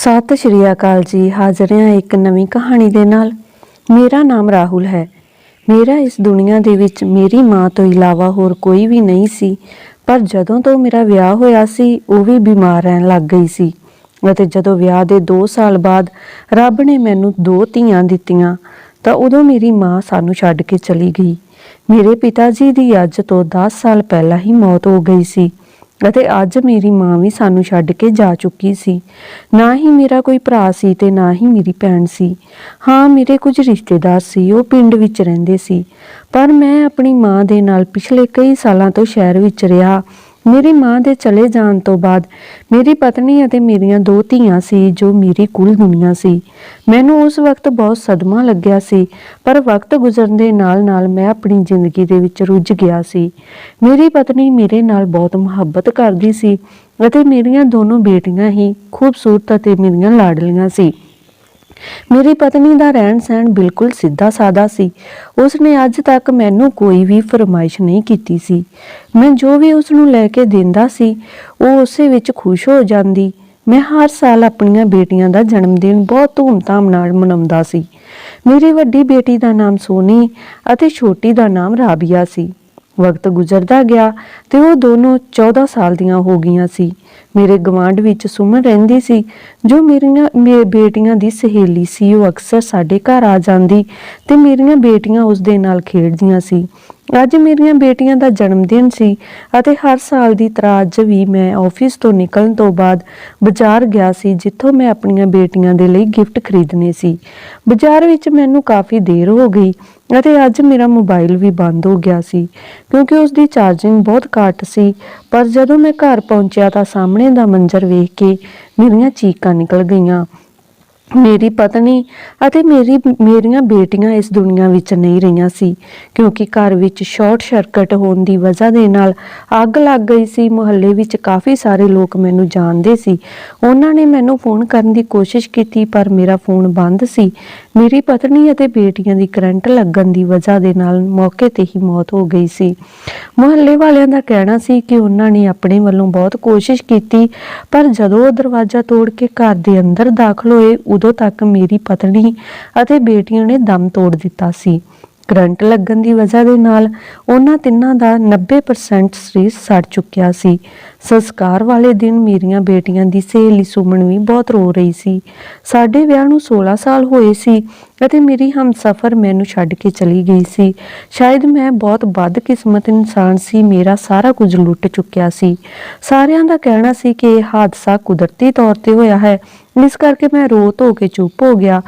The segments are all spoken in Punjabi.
ਸਤਿ ਸ਼੍ਰੀ ਅਕਾਲ ਜੀ, ਹਾਜ਼ਰ ਹਾਂ ਇੱਕ ਨਵੀਂ ਕਹਾਣੀ ਦੇ ਨਾਲ। ਮੇਰਾ ਨਾਮ ਰਾਹੁਲ ਹੈ। ਮੇਰਾ ਇਸ ਦੁਨੀਆ ਦੇ ਵਿੱਚ ਮੇਰੀ ਮਾਂ ਤੋਂ ਇਲਾਵਾ ਹੋਰ ਕੋਈ ਵੀ ਨਹੀਂ ਸੀ, ਪਰ ਜਦੋਂ ਤੋਂ ਮੇਰਾ ਵਿਆਹ ਹੋਇਆ ਸੀ, ਉਹ ਵੀ ਬਿਮਾਰ ਰਹਿਣ ਲੱਗ ਗਈ ਸੀ। ਅਤੇ ਜਦੋਂ ਵਿਆਹ ਦੇ 2 ਸਾਲ ਬਾਅਦ ਰੱਬ ਨੇ ਮੈਨੂੰ ਦੋ ਧੀਆਂ ਦਿੱਤੀਆਂ, ਤਾਂ ਉਦੋਂ ਮੇਰੀ ਮਾਂ ਸਾਨੂੰ ਛੱਡ ਕੇ ਚਲੀ ਗਈ। ਮੇਰੇ ਪਿਤਾ ਜੀ ਦੀ ਅੱਜ ਤੋਂ 10 ਸਾਲ ਪਹਿਲਾਂ ਹੀ ਮੌਤ ਹੋ ਗਈ ਸੀ। ਅਤੇ ਅੱਜ ਮੇਰੀ ਮਾਂ ਵੀ ਸਾਨੂੰ ਛੱਡ ਕੇ ਜਾ ਚੁੱਕੀ ਸੀ। ਨਾ ਹੀ ਮੇਰਾ ਕੋਈ ਭਰਾ ਸੀ ਤੇ ਨਾ ਹੀ ਮੇਰੀ ਭੈਣ ਸੀ। ਹਾਂ, ਮੇਰੇ ਕੁਝ ਰਿਸ਼ਤੇਦਾਰ ਸੀ, ਉਹ ਪਿੰਡ ਵਿੱਚ ਰਹਿੰਦੇ ਸੀ। ਪਰ ਮੈਂ ਆਪਣੀ ਮਾਂ ਦੇ ਨਾਲ ਪਿਛਲੇ ਕਈ ਸਾਲਾਂ ਤੋਂ ਸ਼ਹਿਰ ਵਿੱਚ ਰਿਹਾ। ਮੇਰੀ ਮਾਂ ਦੇ ਚਲੇ ਜਾਣ ਤੋਂ ਬਾਅਦ ਮੇਰੀ ਪਤਨੀ ਅਤੇ ਮੇਰੀਆਂ ਦੋ ਧੀਆਂ ਸੀ ਜੋ ਮੇਰੀ ਕੁੱਲ ਦੁਨੀਆ ਸੀ। ਮੈਨੂੰ ਉਸ ਵਕਤ ਬਹੁਤ ਸਦਮਾ ਲੱਗਿਆ ਸੀ, ਪਰ ਵਕਤ ਗੁਜ਼ਰਨ ਦੇ ਨਾਲ-ਨਾਲ ਮੈਂ ਆਪਣੀ ਜ਼ਿੰਦਗੀ ਦੇ ਵਿੱਚ ਰੁੱਝ ਗਿਆ ਸੀ। ਮੇਰੀ ਪਤਨੀ ਮੇਰੇ ਨਾਲ ਬਹੁਤ ਮੁਹੱਬਤ ਕਰਦੀ ਸੀ ਅਤੇ ਮੇਰੀਆਂ ਦੋਨੋਂ ਬੇਟੀਆਂ ਹੀ ਖੂਬਸੂਰਤ ਅਤੇ ਮੇਰੀਆਂ ਲਾਡਲੀਆਂ ਸੀ। ਮੇਰੀ ਪਤਨੀ ਦਾ ਰਹਿਣ ਸਹਿਣ ਬਿਲਕੁਲ ਸਿੱਧਾ ਸਾਦਾ ਸੀ। ਉਸਨੇ ਅੱਜ ਤੱਕ ਮੈਨੂੰ ਕੋਈ ਵੀ ਫਰਮਾਇਸ਼ ਨਹੀਂ ਕੀਤੀ ਸੀ। ਮੈਂ ਜੋ ਵੀ ਉਸ ਨੂੰ ਲੈ ਕੇ ਦਿੰਦਾ ਸੀ, ਉਹ ਉਸੇ ਵਿੱਚ ਖੁਸ਼ ਹੋ ਜਾਂਦੀ। ਮੈਂ ਹਰ ਸਾਲ ਆਪਣੀਆਂ ਬੇਟੀਆਂ ਦਾ ਜਨਮ ਦਿਨ ਬਹੁਤ ਧੂਮਧਾਮ ਨਾਲ ਮਨਾਉਂਦਾ ਸੀ। ਮੇਰੀ ਵੱਡੀ ਬੇਟੀ ਦਾ ਨਾਮ ਸੋਨੀ ਅਤੇ ਛੋਟੀ ਦਾ ਨਾਮ ਰਾਬੀਆ ਸੀ। ਵਕਤ ਗੁਜ਼ਰਦਾ ਗਿਆ ਤੇ ਉਹ ਦੋਨੋਂ 14 ਸਾਲ ਦੀਆਂ ਹੋ ਗਈਆਂ ਸੀ। ਮੇਰੇ ਗਵਾਂਢ ਵਿੱਚ ਸੁਮਨ ਰਹਿੰਦੀ ਸੀ, ਜੋ ਮੇਰੀਆਂ ਮੇ ਬੇਟੀਆਂ ਦੀ ਸਹੇਲੀ ਸੀ। ਉਹ ਅਕਸਰ ਸਾਡੇ ਘਰ ਆ ਜਾਂਦੀ ਤੇ ਮੇਰੀਆਂ ਬੇਟੀਆਂ ਉਸ ਦੇ ਨਾਲ ਖੇਡਦੀਆਂ ਸੀ। ਅੱਜ ਮੇਰੀਆਂ ਬੇਟੀਆਂ ਦਾ ਜਨਮ ਦਿਨ ਸੀ ਅਤੇ ਹਰ ਸਾਲ ਦੀ ਤਰ੍ਹਾਂ ਅੱਜ ਵੀ ਮੈਂ ਆਫਿਸ ਤੋਂ ਨਿਕਲਣ ਤੋਂ ਬਾਅਦ ਬਾਜ਼ਾਰ ਗਿਆ ਸੀ, ਜਿੱਥੋਂ ਮੈਂ ਆਪਣੀਆਂ ਬੇਟੀਆਂ ਦੇ ਲਈ ਗਿਫਟ ਖਰੀਦਣੇ ਸੀ। ਬਾਜ਼ਾਰ ਵਿੱਚ ਮੈਨੂੰ ਕਾਫੀ ਦੇਰ ਹੋ ਗਈ ਅਤੇ ਅੱਜ ਮੇਰਾ ਮੋਬਾਈਲ ਵੀ ਬੰਦ ਹੋ ਗਿਆ ਸੀ, ਕਿਉਂਕਿ ਉਸ ਦੀ ਚਾਰਜਿੰਗ ਬਹੁਤ ਘੱਟ ਸੀ। ਪਰ ਜਦੋਂ ਮੈਂ ਘਰ ਪਹੁੰਚਿਆ ਤਾਂ ਸਾਹਮਣੇ ਦਾ ਮੰਜ਼ਰ ਵੇਖ ਕੇ ਮੇਰੀਆਂ ਚੀਕਾਂ ਨਿਕਲ ਗਈਆਂ। ਮੇਰੀ ਪਤਨੀ ਅਤੇ ਮੇਰੀ, ਮੇਰੀਆਂ ਬੇਟੀਆਂ ਇਸ ਦੁਨੀਆ ਵਿੱਚ ਨਹੀਂ ਰਹੀਆਂ ਸੀ, ਕਿਉਂਕਿ ਘਰ ਵਿੱਚ ਸ਼ਾਰਟ ਸਰਕਟ ਹੋਣ ਦੀ ਵਜ੍ਹਾ ਦੇ ਨਾਲ ਅੱਗ ਲੱਗ ਗਈ ਸੀ। ਮੁਹੱਲੇ ਵਿੱਚ ਕਾਫੀ ਸਾਰੇ ਲੋਕ ਮੈਨੂੰ ਜਾਣਦੇ ਸੀ। ਉਹਨਾਂ ਨੇ ਮੈਨੂੰ ਫੋਨ ਕਰਨ ਦੀ ਕੋਸ਼ਿਸ਼ ਕੀਤੀ, ਪਰ ਮੇਰਾ ਫੋਨ ਬੰਦ ਸੀ। ਮੇਰੀ ਪਤਨੀ ਅਤੇ ਬੇਟੀਆਂ ਦੀ ਕਰੰਟ ਲੱਗਣ ਦੀ ਵਜ੍ਹਾ ਦੇ ਨਾਲ ਮੌਕੇ ਤੇ ਹੀ ਮੌਤ ਹੋ ਗਈ ਸੀ। ਮੁਹੱਲੇ ਵਾਲਿਆਂ ਦਾ ਕਹਿਣਾ ਸੀ ਕਿ ਉਹਨਾਂ ਨੇ ਆਪਣੇ ਵੱਲੋਂ ਬਹੁਤ ਕੋਸ਼ਿਸ਼ ਕੀਤੀ, ਪਰ ਜਦੋਂ ਉਹ ਦਰਵਾਜ਼ਾ ਤੋੜ ਕੇ ਘਰ ਦੇ ਅੰਦਰ ਦਾਖਲ ਹੋਏ ਉਦੋਂ ਤੱਕ ਮੇਰੀ ਪਤਨੀ ਅਤੇ ਬੇਟੀਆਂ ਨੇ ਦਮ ਤੋੜ ਦਿੱਤਾ ਸੀ। ਕਰੰਟ ਲੱਗਣ ਦੀ ਵਜ੍ਹਾ ਦੇ ਨਾਲ ਉਹਨਾਂ ਤਿੰਨਾਂ ਦਾ 90% ਸਰੀਰ ਸੜ ਚੁੱਕਿਆ ਸੀ। ਸੰਸਕਾਰ ਵਾਲੇ ਦਿਨ ਮੇਰੀਆਂ ਬੇਟੀਆਂ ਦੀ ਸਹੇਲੀ ਸੁਮਨ ਵੀ ਬਹੁਤ ਰੋ ਰਹੀ ਸੀ। ਸਾਡੇ ਵਿਆਹ ਨੂੰ 16 ਸਾਲ ਹੋਏ ਸੀ। ਅਤੇ ਮੇਰੀ ਹਮਸਫਰ ਮੈਨੂੰ ਛੱਡ ਕੇ ਚਲੀ ਗਈ ਸੀ। ਸ਼ਾਇਦ ਮੈਂ ਬਹੁਤ ਬਦਕਿਸਮਤ ਇਨਸਾਨ ਸੀ, ਮੇਰਾ ਸਾਰਾ ਕੁਝ ਲੁੱਟ ਚੁੱਕਿਆ ਸੀ। ਸਾਰਿਆਂ ਦਾ ਕਹਿਣਾ ਸੀ ਕਿ ਇਹ ਹਾਦਸਾ ਕੁਦਰਤੀ ਤੌਰ ਤੇ ਹੋਇਆ ਹੈ। ਇਸ ਕਰਕੇ ਮੈਂ ਰੋ ਧੋ ਕੇ ਚੁੱਪ ਹੋ ਗਿਆ।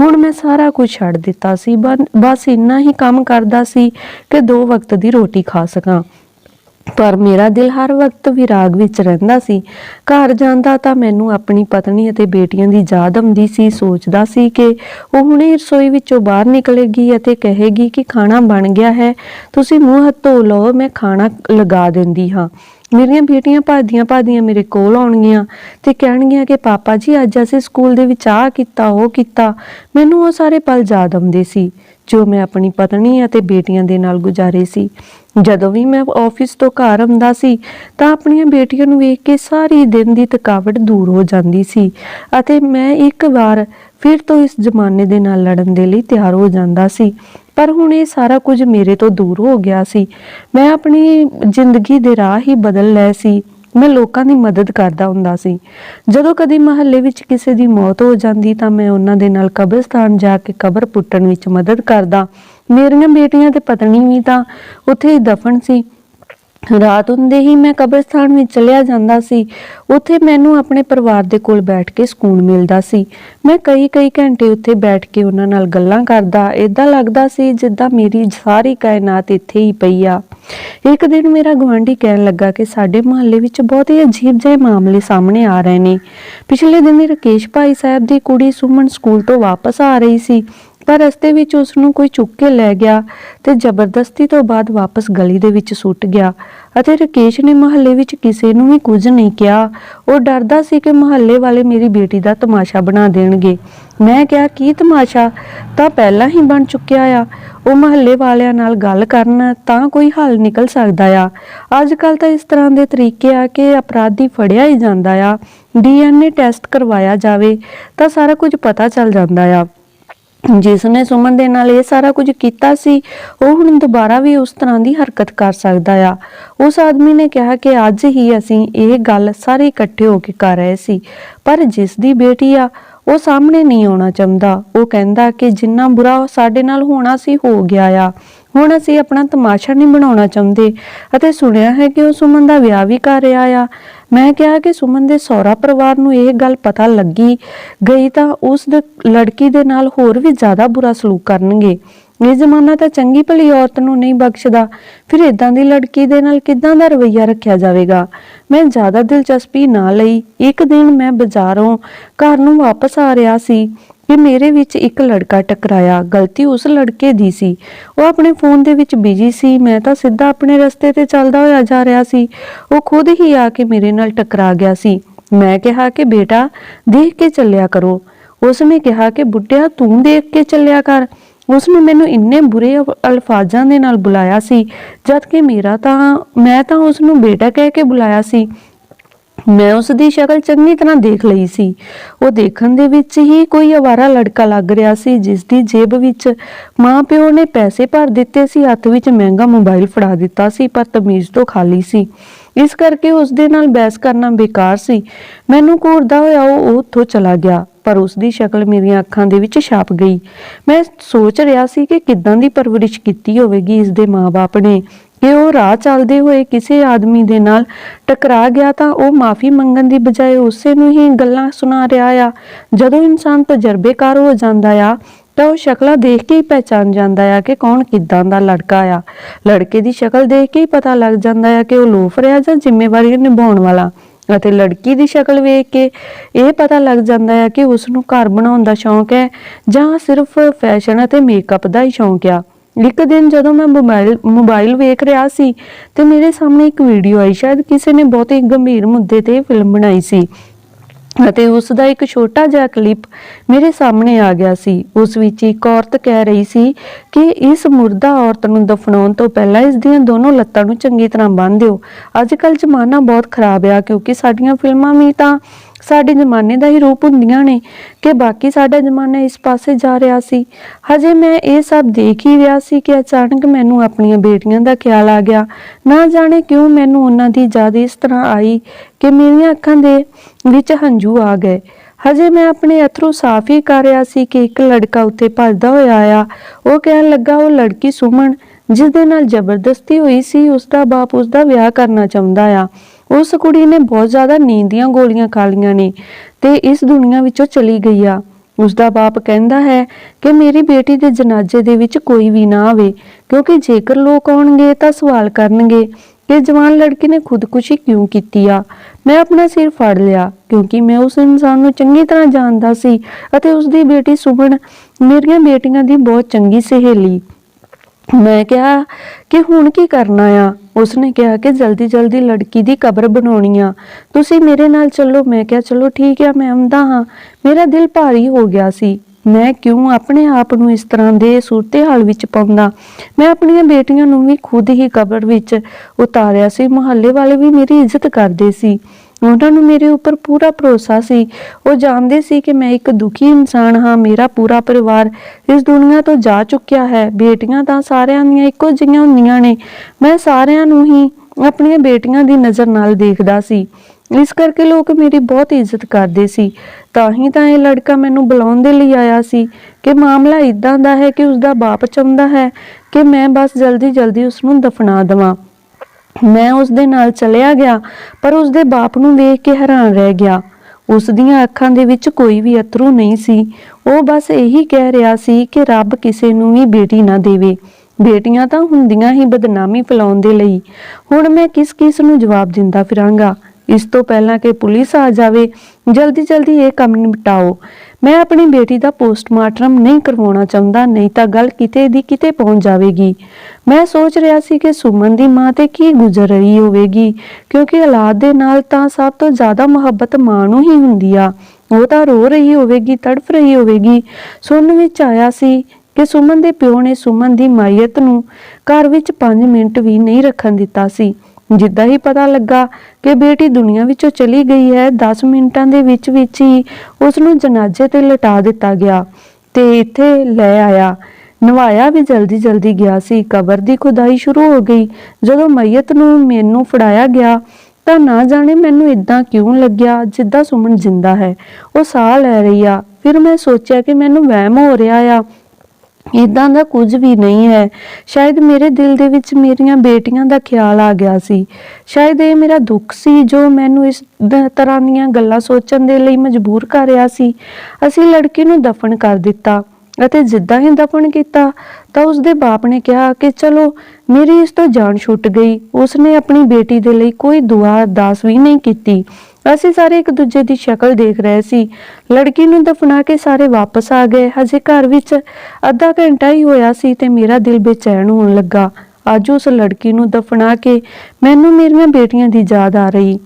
ਹੁਣ ਮੈਂ ਸਾਰਾ ਕੁਝ ਛੱਡ ਦਿੱਤਾ ਸੀ। ਬਸ ਇੰਨਾ ਹੀ ਕੰਮ ਕਰਦਾ ਸੀ ਕਿ ਦੋ ਵਕਤ ਦੀ ਰੋਟੀ ਖਾ ਸਕਾਂ। ਪਰ ਮੇਰਾ ਦਿਲ ਹਰ ਵਕਤ ਵਿਰਾਗ ਵਿੱਚ ਰਹਿੰਦਾ ਸੀ। ਘਰ ਜਾਂਦਾ ਤਾਂ ਮੈਨੂੰ ਆਪਣੀ ਪਤਨੀ ਅਤੇ ਬੇਟੀਆਂ ਦੀ ਯਾਦ ਆਉਂਦੀ ਸੀ। ਸੋਚਦਾ ਸੀ ਕਿ ਉਹ ਹੁਣੇ ਰਸੋਈ ਵਿੱਚੋਂ ਬਾਹਰ ਨਿਕਲੇਗੀ ਅਤੇ ਕਹੇਗੀ ਕਿ ਖਾਣਾ ਬਣ ਗਿਆ ਹੈ। ਤੁਸੀਂ ਮੂੰਹ ਹੱਥ ਧੋ ਲਓ, ਮੈਂ ਖਾਣਾ ਲਗਾ ਦਿੰਦੀ ਹਾਂ। ਮੇਰੀਆਂ ਬੇਟੀਆਂ ਭਾਦੀਆਂ ਭਾਦੀਆਂ ਮੇਰੇ ਕੋਲ ਆਉਣਗੀਆਂ ਤੇ ਕਹਿਣਗੀਆਂ ਕਿ ਪਾਪਾ ਜੀ, ਅੱਜ ਅਸੀਂ ਸਕੂਲ ਦੇ ਵਿੱਚ ਆਹ ਕੀਤਾ, ਉਹ ਕੀਤਾ। ਮੈਨੂੰ ਉਹ ਸਾਰੇ ਪਲ ਯਾਦ ਆਉਂਦੇ ਸੀ, ਜੋ ਮੈਂ ਆਪਣੀ ਪਤਨੀ ਅਤੇ ਬੇਟੀਆਂ ਦੇ ਨਾਲ ਗੁਜ਼ਾਰੇ ਸੀ। ਜਦੋਂ ਵੀ ਮੈਂ ਆਫਿਸ ਤੋਂ ਘਰ ਆਉਂਦਾ ਸੀ, ਤਾਂ ਆਪਣੀਆਂ ਬੇਟੀਆਂ ਨੂੰ ਵੇਖ ਕੇ ਸਾਰੀ ਦਿਨ ਦੀ ਥਕਾਵਟ ਦੂਰ ਹੋ ਜਾਂਦੀ ਸੀ ਅਤੇ ਮੈਂ ਇੱਕ ਵਾਰ ਫਿਰ ਤੋਂ ਇਸ ਜ਼ਮਾਨੇ ਦੇ ਨਾਲ ਲੜਨ ਦੇ ਲਈ ਤਿਆਰ ਹੋ ਜਾਂਦਾ ਸੀ। ਪਰ ਹੁਣ ਇਹ ਸਾਰਾ ਕੁਝ ਮੇਰੇ ਤੋਂ ਦੂਰ ਹੋ ਗਿਆ ਸੀ। ਮੈਂ ਆਪਣੀ ਜ਼ਿੰਦਗੀ ਦੇ ਰਾਹ ਹੀ ਬਦਲ ਲਏ ਸੀ। ਮੈਂ ਲੋਕਾਂ ਦੀ ਮਦਦ ਕਰਦਾ ਹੁੰਦਾ ਸੀ। ਜਦੋਂ ਕਦੀ ਮਹੱਲੇ ਵਿੱਚ ਕਿਸੇ ਦੀ ਮੌਤ ਹੋ ਜਾਂਦੀ ਤਾਂ ਮੈਂ ਉਹਨਾਂ ਦੇ ਨਾਲ ਕਬਰਸਤਾਨ ਜਾ ਕੇ ਕਬਰ ਪੁੱਟਣ ਵਿੱਚ ਮਦਦ ਕਰਦਾ। ਮੇਰੀਆਂ ਬੇਟੀਆਂ ਤੇ ਪਤਨੀ ਵੀ ਤਾਂ ਉੱਥੇ ਹੀ ਦਫਨ ਸੀ। ਰਾਤ ਹੁੰਦੇ ਹੀ ਮੈਂ ਕਬਰਸਤਾਨ ਵਿੱਚ ਚਲਿਆ ਜਾਂਦਾ ਸੀ। ਉੱਥੇ ਮੈਨੂੰ ਆਪਣੇ ਪਰਿਵਾਰ ਦੇ ਕੋਲ ਬੈਠ ਕੇ ਸਕੂਨ ਮਿਲਦਾ ਸੀ। ਮੈਂ ਕਈ ਕਈ ਘੰਟੇ ਉੱਥੇ ਬੈਠ ਕੇ ਉਹਨਾਂ ਨਾਲ ਗੱਲਾਂ ਕਰਦਾ। ਇਦਾਂ ਲੱਗਦਾ ਸੀ ਜਿੱਦਾਂ ਮੇਰੀ ਸਾਰੀ ਕਾਇਨਾਤ ਇੱਥੇ ਹੀ ਪਈ ਆ। ਇੱਕ ਦਿਨ ਮੇਰਾ ਗਵਾਂਢੀ ਕਹਿਣ ਲੱਗਾ ਕਿ ਸਾਡੇ ਮੁਹੱਲੇ ਵਿੱਚ ਬਹੁਤ ਹੀ ਅਜੀਬ ਜਿਹੇ ਮਾਮਲੇ ਸਾਹਮਣੇ ਆ ਰਹੇ ਨੇ। ਪਿਛਲੇ ਦਿਨ ਰਕੇਸ਼ ਭਾਈ ਸਾਹਿਬ ਦੀ ਕੁੜੀ ਸੁਮਨ ਸਕੂਲ ਤੋਂ ਵਾਪਸ ਆ ਰਹੀ ਸੀ। ਪਰ ਰਸਤੇ ਵਿੱਚ ਉਸ ਨੂੰ ਕੋਈ ਚੁੱਕ ਕੇ ਲੈ ਗਿਆ ਤੇ ਜ਼ਬਰਦਸਤੀ ਤੋਂ ਬਾਅਦ ਵਾਪਸ ਗਲੀ ਦੇ ਵਿੱਚ ਸੁੱਟ ਗਿਆ ਅਤੇ ਰਕੇਸ਼ ਨੇ ਮੁਹੱਲੇ ਵਿੱਚ ਕਿਸੇ ਨੂੰ ਵੀ ਕੁਝ ਨਹੀਂ ਕਿਹਾ। ਉਹ ਡਰਦਾ ਸੀ ਕਿ ਮੁਹੱਲੇ ਵਾਲੇ ਮੇਰੀ ਬੇਟੀ ਦਾ ਤਮਾਸ਼ਾ ਬਣਾ ਦੇਣਗੇ। ਮੈਂ ਕਿਹਾ, ਕੀ ਤਮਾਸ਼ਾ? ਤਾਂ ਪਹਿਲਾਂ ਹੀ ਬਣ ਚੁੱਕਿਆ ਆ। ਉਹ ਮਹੱਲੇ ਵਾਲਿਆਂ ਨਾਲ ਗੱਲ ਕਰਨ ਤਾਂ ਕੋਈ ਹੱਲ ਨਿਕਲ ਸਕਦਾ ਆ। ਅੱਜ ਕੱਲ ਤਾਂ ਇਸ ਤਰ੍ਹਾਂ ਦੇ ਤਰੀਕੇ ਆ ਕਿ ਅਪਰਾਧੀ ਫੜਿਆ ਹੀ ਜਾਂਦਾ ਆ। ਡੀਐਨਏ ਟੈਸਟ ਕਰਵਾਇਆ ਜਾਵੇ ਤਾਂ ਸਾਰਾ ਕੁਝ ਪਤਾ ਚੱਲ ਜਾਂਦਾ ਆ। ਜਿਸ ਨੇ ਸੁਮਨ ਦੇ ਨਾਲ ਇਹ ਸਾਰਾ ਕੁਝ ਕੀਤਾ ਸੀ, ਉਹ ਹੁਣ ਦੁਬਾਰਾ ਵੀ ਉਸ ਤਰ੍ਹਾਂ ਦੀ ਹਰਕਤ ਕਰ ਸਕਦਾ ਆ। ਉਸ ਆਦਮੀ ਨੇ ਕਿਹਾ ਕਿ ਅੱਜ ਹੀ ਅਸੀਂ ਇਹ ਗੱਲ ਸਾਰੇ ਇਕੱਠੇ ਹੋ ਕੇ ਕਰ ਰਹੇ ਸੀ, ਪਰ ਜਿਸ ਦੀ ਬੇਟੀ ਆ, ਉਹ ਸਾਹਮਣੇ ਨਹੀਂ ਆਉਣਾ ਚਾਹੁੰਦਾ। ਉਹ ਕਹਿੰਦਾ ਕਿ ਜਿੰਨਾ ਬੁਰਾ ਸਾਡੇ ਨਾਲ ਹੋਣਾ ਸੀ, ਹੋ ਗਿਆ ਆ। ਹੁਣ ਅਸੀਂ ਆਪਣਾ ਤਮਾਸ਼ਾ ਨਹੀਂ ਬਣਾਉਣਾ ਚਾਹੁੰਦੇ, ਅਤੇ ਸੁਣਿਆ ਹੈ ਕਿ ਉਹ ਸੁਮਨ ਦਾ ਵਿਆਹ ਵੀ ਕਰ ਰਿਹਾ ਆ। ਮੈਂ ਕਿਹਾ ਕਿ ਸੁਮਨ ਦੇ ਸਹੁਰਾ ਪਰਿਵਾਰ ਨੂੰ ਇਹ ਗੱਲ ਪਤਾ ਲੱਗੀ ਗਈ ਤਾਂ ਉਸ ਲੜਕੀ ਦੇ ਨਾਲ ਹੋਰ ਵੀ ਜ਼ਿਆਦਾ ਬੁਰਾ ਸਲੂਕ ਕਰਨਗੇ। ਇਹ ਜ਼ਮਾਨਾ ਤਾਂ ਚੰਗੀ ਭਲੀ ਔਰਤ ਨੂੰ ਨਹੀਂ ਬਖਸ਼ਦਾ। ਫਿਰ ਇਦਾਂ ਦੀ ਲੜਕੀ ਦੇ ਨਾਲ ਕਿਦਾਂ ਦਾ ਰਵੱਈਆ ਰੱਖਿਆ ਜਾਵੇਗਾ? ਮੈਂ ਜ਼ਿਆਦਾ ਦਿਲਚਸਪੀ ਨਾ ਲਈ। ਇੱਕ ਦਿਨ ਮੈਂ ਬਾਜ਼ਾਰੋਂ ਘਰ ਨੂੰ ਵਾਪਸ ਆ ਰਿਹਾ ਸੀ। ਕਿ ਮੇਰੇ ਵਿੱਚ ਇੱਕ ਲੜਕਾ ਟਕਰਾਇਆ, ਗਲਤੀ ਉਸ ਲੜਕੇ ਦੀ ਸੀ। ਉਹ ਆਪਣੇ ਫੋਨ ਦੇ ਵਿੱਚ ਬਿਜ਼ੀ ਸੀ। ਮੈਂ ਤਾਂ ਸਿੱਧਾ ਆਪਣੇ ਰਸਤੇ ਤੇ ਚੱਲਦਾ ਹੋਇਆ ਜਾ ਰਿਹਾ ਸੀ। ਉਹ ਖੁਦ ਹੀ ਆ ਕੇ ਮੇਰੇ ਨਾਲ ਟਕਰਾ ਗਿਆ ਸੀ। ਮੈਂ ਕਿਹਾ ਕਿ ਬੇਟਾ, ਦੇਖ ਕੇ ਚੱਲਿਆ ਕਰੋ। ਉਸ ਨੇ ਕਿਹਾ ਕਿ ਬੁੱਢਿਆ, ਤੂੰ ਦੇਖ ਕੇ ਚੱਲਿਆ ਕਰ। ਉਸ ਨੇ ਮੈਨੂੰ ਇੰਨੇ ਬੁਰੇ ਅਲਫਾਜ਼ਾਂ ਦੇ ਨਾਲ ਬੁਲਾਇਆ ਸੀ। ਜਦ ਕਿ ਮੇਰਾ ਤਾਂ, ਮੈਂ ਤਾਂ ਉਸ ਨੂੰ ਬੇਟਾ ਕਹਿ ਕੇ ਬੁਲਾਇਆ ਸੀ। ਮੈਂ ਉਸ ਦੀ ਸ਼ਕਲ ਚੰਗੀ ਤਰ੍ਹਾਂ ਦੇਖ ਲਈ ਸੀ। ਉਹ ਦੇਖਣ ਦੇ ਵਿੱਚ ਹੀ ਕੋਈ ਅਵਾਰਾ ਲੜਕਾ ਲੱਗ ਰਿਹਾ ਸੀ ਜਿਸ ਦੀ ਜੇਬ ਵਿੱਚ ਮਾਂ ਪਿਓ ਨੇ ਪੈਸੇ ਭਰ ਦਿੱਤੇ ਸੀ, ਹੱਥ ਵਿੱਚ ਮਹਿੰਗਾ ਮੋਬਾਈਲ ਫੜਾ ਦਿੱਤਾ ਸੀ, ਪਰ ਤਮੀਜ਼ ਤੋਂ ਖਾਲੀ ਸੀ। ਇਸ ਕਰਕੇ ਉਸ ਦੇ ਨਾਲ ਬਹਿਸ ਕਰਨਾ ਬੇਕਾਰ ਸੀ। ਮੈਨੂੰ ਘੂਰਦਾ ਹੋਇਆ ਉਹ ਉੱਥੋਂ ਚਲਾ ਗਿਆ। ਪਰ ਉਸ ਦੀ ਸ਼ਕਲ ਮੇਰੀਆਂ ਅੱਖਾਂ ਦੇ ਵਿੱਚ ਛਾਪ ਗਈ। ਮੈਂ ਸੋਚ ਰਿਹਾ ਸੀ ਕਿ ਕਿੱਦਾਂ ਦੀ ਪਰਵਰਿਸ਼ ਕੀਤੀ ਹੋਵੇਗੀ ਇਸ ਦੇ ਮਾਪੇ ਨੇ। ਕਿ ਉਹ ਰਾਹ ਚੱਲਦੇ ਹੋਏ ਕਿਸੇ ਆਦਮੀ ਦੇ ਨਾਲ ਟਕਰਾ ਗਿਆ ਤਾਂ ਉਹ ਮਾਫੀ ਮੰਗਣ ਦੀ ਬਜਾਏ ਉਸੇ ਨੂੰ ਹੀ ਗੱਲਾਂ ਸੁਣਾ ਰਿਹਾ ਆ। ਜਦੋਂ ਇਨਸਾਨ ਤਜਰਬੇਕਾਰ ਹੋ ਜਾਂਦਾ ਆ, ਤਾਂ ਉਹ ਸ਼ਕਲਾਂ ਦੇਖ ਕੇ ਹੀ ਪਹਿਚਾਨ ਜਾਂਦਾ ਆ ਕਿ ਕੌਣ ਕਿੱਦਾਂ ਦਾ ਲੜਕਾ ਆ। ਲੜਕੇ ਦੀ ਸ਼ਕਲ ਦੇਖ ਕੇ ਹੀ ਪਤਾ ਲੱਗ ਜਾਂਦਾ ਆ ਕਿ ਉਹ ਲੋਫ ਰਿਹਾ ਜਾਂ ਜ਼ਿੰਮੇਵਾਰੀ ਨਿਭਾਉਣ ਵਾਲਾ। ਅਤੇ ਲੜਕੀ ਦੀ ਸ਼ਕਲ ਵੇਖ ਕੇ ਇਹ ਪਤਾ ਲੱਗ ਜਾਂਦਾ ਹੈ ਕਿ ਉਸ ਨੂੰ ਘਰ ਬਣਾਉਣ ਦਾ ਸ਼ੌਂਕ ਹੈ ਜਾਂ ਸਿਰਫ ਫੈਸ਼ਨ ਅਤੇ ਮੇਕਅਪ ਦਾ ਹੀ ਸ਼ੌਂਕ ਆ। ਇੱਕ ਦਿਨ ਜਦੋਂ ਮੈਂ ਮੋਬਾਈਲ ਮੋਬਾਈਲ ਵੇਖ ਰਿਹਾ ਸੀ ਤੇ ਮੇਰੇ ਸਾਹਮਣੇ ਇੱਕ ਵੀਡੀਓ ਆਈ। ਸ਼ਾਇਦ ਕਿਸੇ ਨੇ ਬਹੁਤ ਹੀ ਗੰਭੀਰ ਮੁੱਦੇ ਤੇ ਫਿਲਮ ਬਣਾਈ ਸੀ। ਅਤੇ ਉਸ ਦਾ ਇੱਕ ਛੋਟਾ ਜਿਹਾ ਕਲਿੱਪ ਮੇਰੇ ਸਾਹਮਣੇ ਆ ਗਿਆ ਸੀ। ਉਸ ਵਿੱਚ ਇੱਕ ਔਰਤ ਕਹਿ ਰਹੀ ਸੀ ਕਿ ਇਸ ਮੁਰਦਾ ਔਰਤ ਨੂੰ ਦਫਨਾਉਣ ਤੋਂ ਪਹਿਲਾਂ ਇਸ ਦੀਆਂ ਦੋਨੋਂ ਲੱਤਾਂ ਨੂੰ ਚੰਗੀ ਤਰ੍ਹਾਂ ਬੰਨ੍ਹ ਦਿਓ। ਅੱਜ ਕੱਲ੍ਹ ਜ਼ਮਾਨਾ ਬਹੁਤ ਖਰਾਬ ਆ ਕਿਉਂਕਿ ਸਾਡੀਆਂ ਫਿਲਮਾਂ ਵੀ ਤਾਂ ਸਾਡੇ ਜ਼ਮਾਨੇ ਦਾ ਹੀ ਰੂਪ ਹੁੰਦੀਆਂ ਨੇ ਕਿ ਬਾਕੀ ਸਾਡਾ ਜ਼ਮਾਨਾ ਇਸ ਪਾਸੇ ਜਾ ਰਿਹਾ ਸੀ। ਹਜੇ ਮੈਂ ਇਹ ਸਭ ਦੇਖ ਹੀ ਰਿਹਾ ਸੀ ਕਿ ਅਚਾਨਕ ਮੈਨੂੰ ਆਪਣੀਆਂ ਬੇਟੀਆਂ ਦਾ ਖਿਆਲ ਆ ਗਿਆ। ਨਾ ਜਾਣੇ ਕਿਉਂ ਮੈਨੂੰ ਉਹਨਾਂ ਦੀ ਯਾਦ ਇਸ ਤਰ੍ਹਾਂ ਆਈ ਕਿ ਮੇਰੀਆਂ ਅੱਖਾਂ ਦੇ ਵਿੱਚ ਹੰਝੂ ਆ ਗਏ। ਹਜੇ ਮੈਂ ਆਪਣੇ ਅਥਰੂ ਸਾਫ਼ ਹੀ ਕਰ ਰਿਹਾ ਸੀ ਕਿ ਇੱਕ ਲੜਕਾ ਉੱਤੇ ਭੱਜਦਾ ਹੋਇਆ ਆਇਆ। ਉਹ ਕਹਿਣ ਲੱਗਾ, ਉਹ ਲੜਕੀ ਸੁਮਨ ਜਿਸ ਦੇ ਨਾਲ ਜ਼ਬਰਦਸਤੀ ਹੋਈ ਸੀ ਉਸ ਦਾ ਬਾਪ ਉਸ ਦਾ ਵਿਆਹ ਕਰਨਾ ਚਾਹੁੰਦਾ ਆ। ਉਸ ਕੁੜੀ ਨੇ ਬਹੁਤ ਜ਼ਿਆਦਾ ਨੀਂਦ ਦੀਆਂ ਗੋਲੀਆਂ ਖਾ ਲਈਆਂ ਨੇ ਤੇ ਇਸ ਦੁਨੀਆ ਵਿੱਚੋਂ ਚਲੀ ਗਈ ਆ। ਉਸ ਦਾ ਬਾਪ ਕਹਿੰਦਾ ਹੈ ਕਿ ਮੇਰੀ ਬੇਟੀ ਦੇ ਜਨਾਜ਼ੇ ਦੇ ਵਿੱਚ ਕੋਈ ਵੀ ਨਾ ਆਵੇ, ਕਿਉਂਕਿ ਜੇਕਰ ਲੋਕ ਆਉਣਗੇ ਤਾਂ ਸਵਾਲ ਕਰਨਗੇ ਕਿ ਜਵਾਨ ਲੜਕੀ ਨੇ ਖੁਦਕੁਸ਼ੀ ਕਿਉਂ ਕੀਤੀ ਆ। ਮੈਂ ਆਪਣਾ ਸਿਰ ਫੜ ਲਿਆ, ਕਿਉਂਕਿ ਮੈਂ ਉਸ ਇਨਸਾਨ ਨੂੰ ਚੰਗੀ ਤਰ੍ਹਾਂ ਜਾਣਦਾ ਸੀ ਅਤੇ ਉਸ ਦੀ ਬੇਟੀ ਸੁਮਨ ਮੇਰੀਆਂ ਬੇਟੀਆਂ ਦੀ ਬਹੁਤ ਚੰਗੀ ਸਹੇਲੀ। ਮੈਂ ਕਿਹਾ ਕਿ ਹੁਣ ਕੀ ਕਰਨਾ ਆ? ਉਸਨੇ ਕਿਹਾ ਕਿ ਜਲਦੀ ਜਲਦੀ ਲੜਕੀ ਦੀ ਕਬਰ ਬਣਾਉਣੀ ਆ। ਤੁਸੀਂ ਮੇਰੇ ਨਾਲ ਚੱਲੋ। ਮੈਂ ਕਿਹਾ, ਚਲੋ ਠੀਕ ਆ, ਮੈਂ ਆਉਂਦਾ ਹਾਂ। ਮੇਰਾ ਦਿਲ ਭਾਰੀ ਹੋ ਗਿਆ ਸੀ। ਮੈਂ ਕਿਉਂ ਆਪਣੇ ਆਪ ਨੂੰ ਇਸ ਤਰ੍ਹਾਂ ਦੇ ਸੂਰਤ-ਹਾਲ ਵਿੱਚ ਪਾਉਂਦਾ? ਮੈਂ ਆਪਣੀਆਂ ਬੇਟੀਆਂ ਨੂੰ ਵੀ ਖੁਦ ਹੀ ਕਬਰ ਵਿੱਚ ਉਤਾਰਿਆ ਸੀ। ਮੁਹੱਲੇ ਵਾਲੇ ਵੀ ਮੇਰੀ ਇੱਜ਼ਤ ਕਰਦੇ ਸੀ। ਉਹਨਾਂ ਨੂੰ ਮੇਰੇ ਉੱਪਰ ਪੂਰਾ ਭਰੋਸਾ ਸੀ। ਉਹ ਜਾਣਦੇ ਸੀ ਕਿ ਮੈਂ ਇੱਕ ਦੁਖੀ ਇਨਸਾਨ ਹਾਂ, ਮੇਰਾ ਪੂਰਾ ਪਰਿਵਾਰ ਇਸ ਦੁਨੀਆ ਤੋਂ ਜਾ ਚੁੱਕਿਆ ਹੈ। ਬੇਟੀਆਂ ਤਾਂ ਸਾਰਿਆਂ ਦੀਆਂ ਇੱਕੋ ਜਿਹੀਆਂ ਹੁੰਦੀਆਂ ਨੇ। ਮੈਂ ਸਾਰਿਆਂ ਨੂੰ ਹੀ ਆਪਣੀਆਂ ਬੇਟੀਆਂ ਦੀ ਨਜ਼ਰ ਨਾਲ ਦੇਖਦਾ ਸੀ। ਇਸ ਕਰਕੇ ਲੋਕ ਮੇਰੀ ਬਹੁਤ ਇੱਜ਼ਤ ਕਰਦੇ ਸੀ। ਤਾਂ ਹੀ ਤਾਂ ਇਹ ਲੜਕਾ ਮੈਨੂੰ ਬੁਲਾਉਣ ਦੇ ਲਈ ਆਇਆ ਸੀ ਕਿ ਮਾਮਲਾ ਇਦਾਂ ਦਾ ਹੈ ਕਿ ਉਸ ਦਾ ਬਾਪ ਚਾਹੁੰਦਾ ਹੈ ਕਿ ਮੈਂ ਬਸ ਜਲਦੀ ਜਲਦੀ ਉਸ ਨੂੰ ਦਫਨਾ ਦੇਵਾਂ। ਮੈਂ ਉਸ ਦੇ ਨਾਲ ਚਲਿਆ ਗਿਆ, ਪਰ ਉਸ ਦੇ ਬਾਪ ਨੂੰ ਵੇਖ ਕੇ ਹੈਰਾਨ ਰਹਿ ਗਿਆ। ਉਸ ਦੀਆਂ ਅੱਖਾਂ ਦੇ ਵਿੱਚ ਕੋਈ ਵੀ ਅਥਰੂ ਨਹੀਂ ਸੀ। ਉਹ ਬਸ ਇਹੀ ਕਹਿ ਰਿਹਾ ਸੀ ਕਿ ਰੱਬ ਕਿਸੇ ਨੂੰ ਵੀ ਬੇਟੀ ਨਾ ਦੇਵੇ। ਬੇਟੀਆਂ ਤਾਂ ਹੁੰਦੀਆਂ ਹੀ ਬਦਨਾਮੀ ਫੈਲਾਉਣ ਦੇ ਲਈ। ਹੁਣ ਮੈਂ ਕਿਸ ਕਿਸ ਨੂੰ ਜਵਾਬ ਦਿੰਦਾ ਫਿਰਾਂਗਾ? ਇਸ ਤੋਂ ਪਹਿਲਾਂ ਕਿ ਪੁਲਿਸ ਆ ਜਾਵੇ ਜਲਦੀ ਜਲਦੀ ਇਹ ਕੰਮ ਨਿਪਟਾਓ। ਮੈਂ ਆਪਣੀ ਬੇਟੀ ਦਾ ਪੋਸਟਮਾਰਟਮ ਨਹੀਂ ਕਰਵਾਉਣਾ ਚਾਹੁੰਦਾ, ਨਹੀਂ ਤਾਂ ਗੱਲ ਕਿਤੇ ਦੀ ਕਿਤੇ ਪਹੁੰਚ ਜਾਵੇਗੀ। ਮੈਂ ਸੋਚ ਰਿਹਾ ਸੀ ਕਿ ਸੁਮਨ ਦੀ ਮਾਂ ਤੇ ਕੀ ਗੁਜ਼ਰ ਰਹੀ ਹੋਵੇਗੀ, ਕਿਉਂਕਿ ਔਲਾਦ ਦੇ ਨਾਲ ਤਾਂ ਸਭ ਤੋਂ ਜ਼ਿਆਦਾ ਮੁਹੱਬਤ ਮਾਂ ਨੂੰ ਹੀ ਹੁੰਦੀ ਆ। ਉਹ ਤਾਂ ਰੋ ਰਹੀ ਹੋਵੇਗੀ, ਤੜਫ ਰਹੀ ਹੋਵੇਗੀ। ਸੁਣਨ ਵਿੱਚ ਆਇਆ ਸੀ ਕਿ ਸੁਮਨ ਦੇ ਪਿਓ ਨੇ ਸੁਮਨ ਦੀ ਮਾਈਅਤ ਨੂੰ ਘਰ ਵਿੱਚ 5 ਮਿੰਟ ਵੀ ਨਹੀਂ ਰੱਖਣ ਦਿੱਤਾ ਸੀ। ਜਿੱਦਾਂ ਹੀ ਪਤਾ ਲੱਗਾ ਕਿ ਬੇਟੀ ਦੁਨੀਆ ਵਿੱਚੋਂ ਚਲੀ ਗਈ ਹੈ 10 ਮਿੰਟਾਂ ਦੇ ਵਿੱਚ ਵਿੱਚ ਹੀ ਉਸ ਨੂੰ ਜਨਾਜ਼ੇ ਤੇ ਲਟਾ ਦਿੱਤਾ ਗਿਆ ਤੇ ਇੱਥੇ ਲੈ ਆਇਆ। ਨਵਾਇਆ ਵੀ ਜਲਦੀ ਜਲਦੀ ਗਿਆ ਸੀ। ਕਬਰ ਦੀ ਖੁਦਾਈ ਸ਼ੁਰੂ ਹੋ ਗਈ। ਜਦੋਂ ਮਈਤ ਨੂੰ ਮੈਨੂੰ ਫੜਾਇਆ ਗਿਆ, ਤਾਂ ਨਾ ਜਾਣੇ ਮੈਨੂੰ ਇਦਾਂ ਕਿਉਂ ਲੱਗਿਆ ਜਿੱਦਾਂ ਸੁਮਨ ਜਿੰਦਾ ਹੈ। ਉਹ ਸਾਹ ਲੈ ਰਹੀ ਆ। ਫਿਰ ਮੈਂ ਸੋਚਿਆ ਕਿ ਮੈਨੂੰ ਵਹਿਮ ਹੋ ਰਿਹਾ ਆ। ਇਦਾਂ ਦਾ ਕੁਝ ਵੀ ਨਹੀਂ ਹੈ। ਸ਼ਾਇਦ ਮੇਰੇ ਦਿਲ ਦੇ ਵਿੱਚ ਮੇਰੀਆਂ ਬੇਟੀਆਂ ਦਾ ਖਿਆਲ ਆ ਗਿਆ ਸੀ। ਸ਼ਾਇਦ ਇਹ ਮੇਰਾ ਦੁੱਖ ਸੀ ਜੋ ਮੈਨੂੰ ਇਸ ਦ- ਤਰ੍ਹਾਂ ਦੀਆਂ ਗੱਲਾਂ ਸੋਚਣ ਦੇ ਲਈ ਮਜਬੂਰ ਕਰ ਰਿਹਾ ਸੀ। ਅਸੀਂ ਲੜਕੀ ਨੂੰ ਦਫਨ ਕਰ ਦਿੱਤਾ ਅਤੇ ਜਿੱਦਾਂ ਹੀ ਦਫਨ ਕੀਤਾ ਤਾਂ ਉਸਦੇ ਬਾਪ ਨੇ ਕਿਹਾ ਕਿ ਚਲੋ, ਮੇਰੀ ਇਸ ਤੋਂ ਜਾਨ ਛੁੱਟ ਗਈ। ਉਸਨੇ ਆਪਣੀ ਬੇਟੀ ਦੇ ਲਈ ਕੋਈ ਦੁਆ ਅਰਦਾਸ ਵੀ ਨਹੀਂ ਕੀਤੀ। ਅਸੀਂ ਸਾਰੇ ਇੱਕ ਦੂਜੇ ਦੀ ਸ਼ਕਲ ਦੇਖ ਰਹੇ ਸੀ। ਲੜਕੀ ਨੂੰ ਦਫਨਾ ਕੇ ਸਾਰੇ ਵਾਪਸ ਆ ਗਏ। ਹਜੇ ਘਰ ਵਿੱਚ ਅੱਧਾ ਘੰਟਾ ਹੀ ਹੋਇਆ ਸੀ ਤੇ ਮੇਰਾ ਦਿਲ ਬੇਚੈਨ ਹੋਣ ਲੱਗਾ। ਅੱਜ ਉਸ ਲੜਕੀ ਨੂੰ ਦਫਨਾ ਕੇ ਮੈਨੂੰ ਮੇਰੀਆਂ ਬੇਟੀਆਂ ਦੀ ਯਾਦ ਆ ਰਹੀ।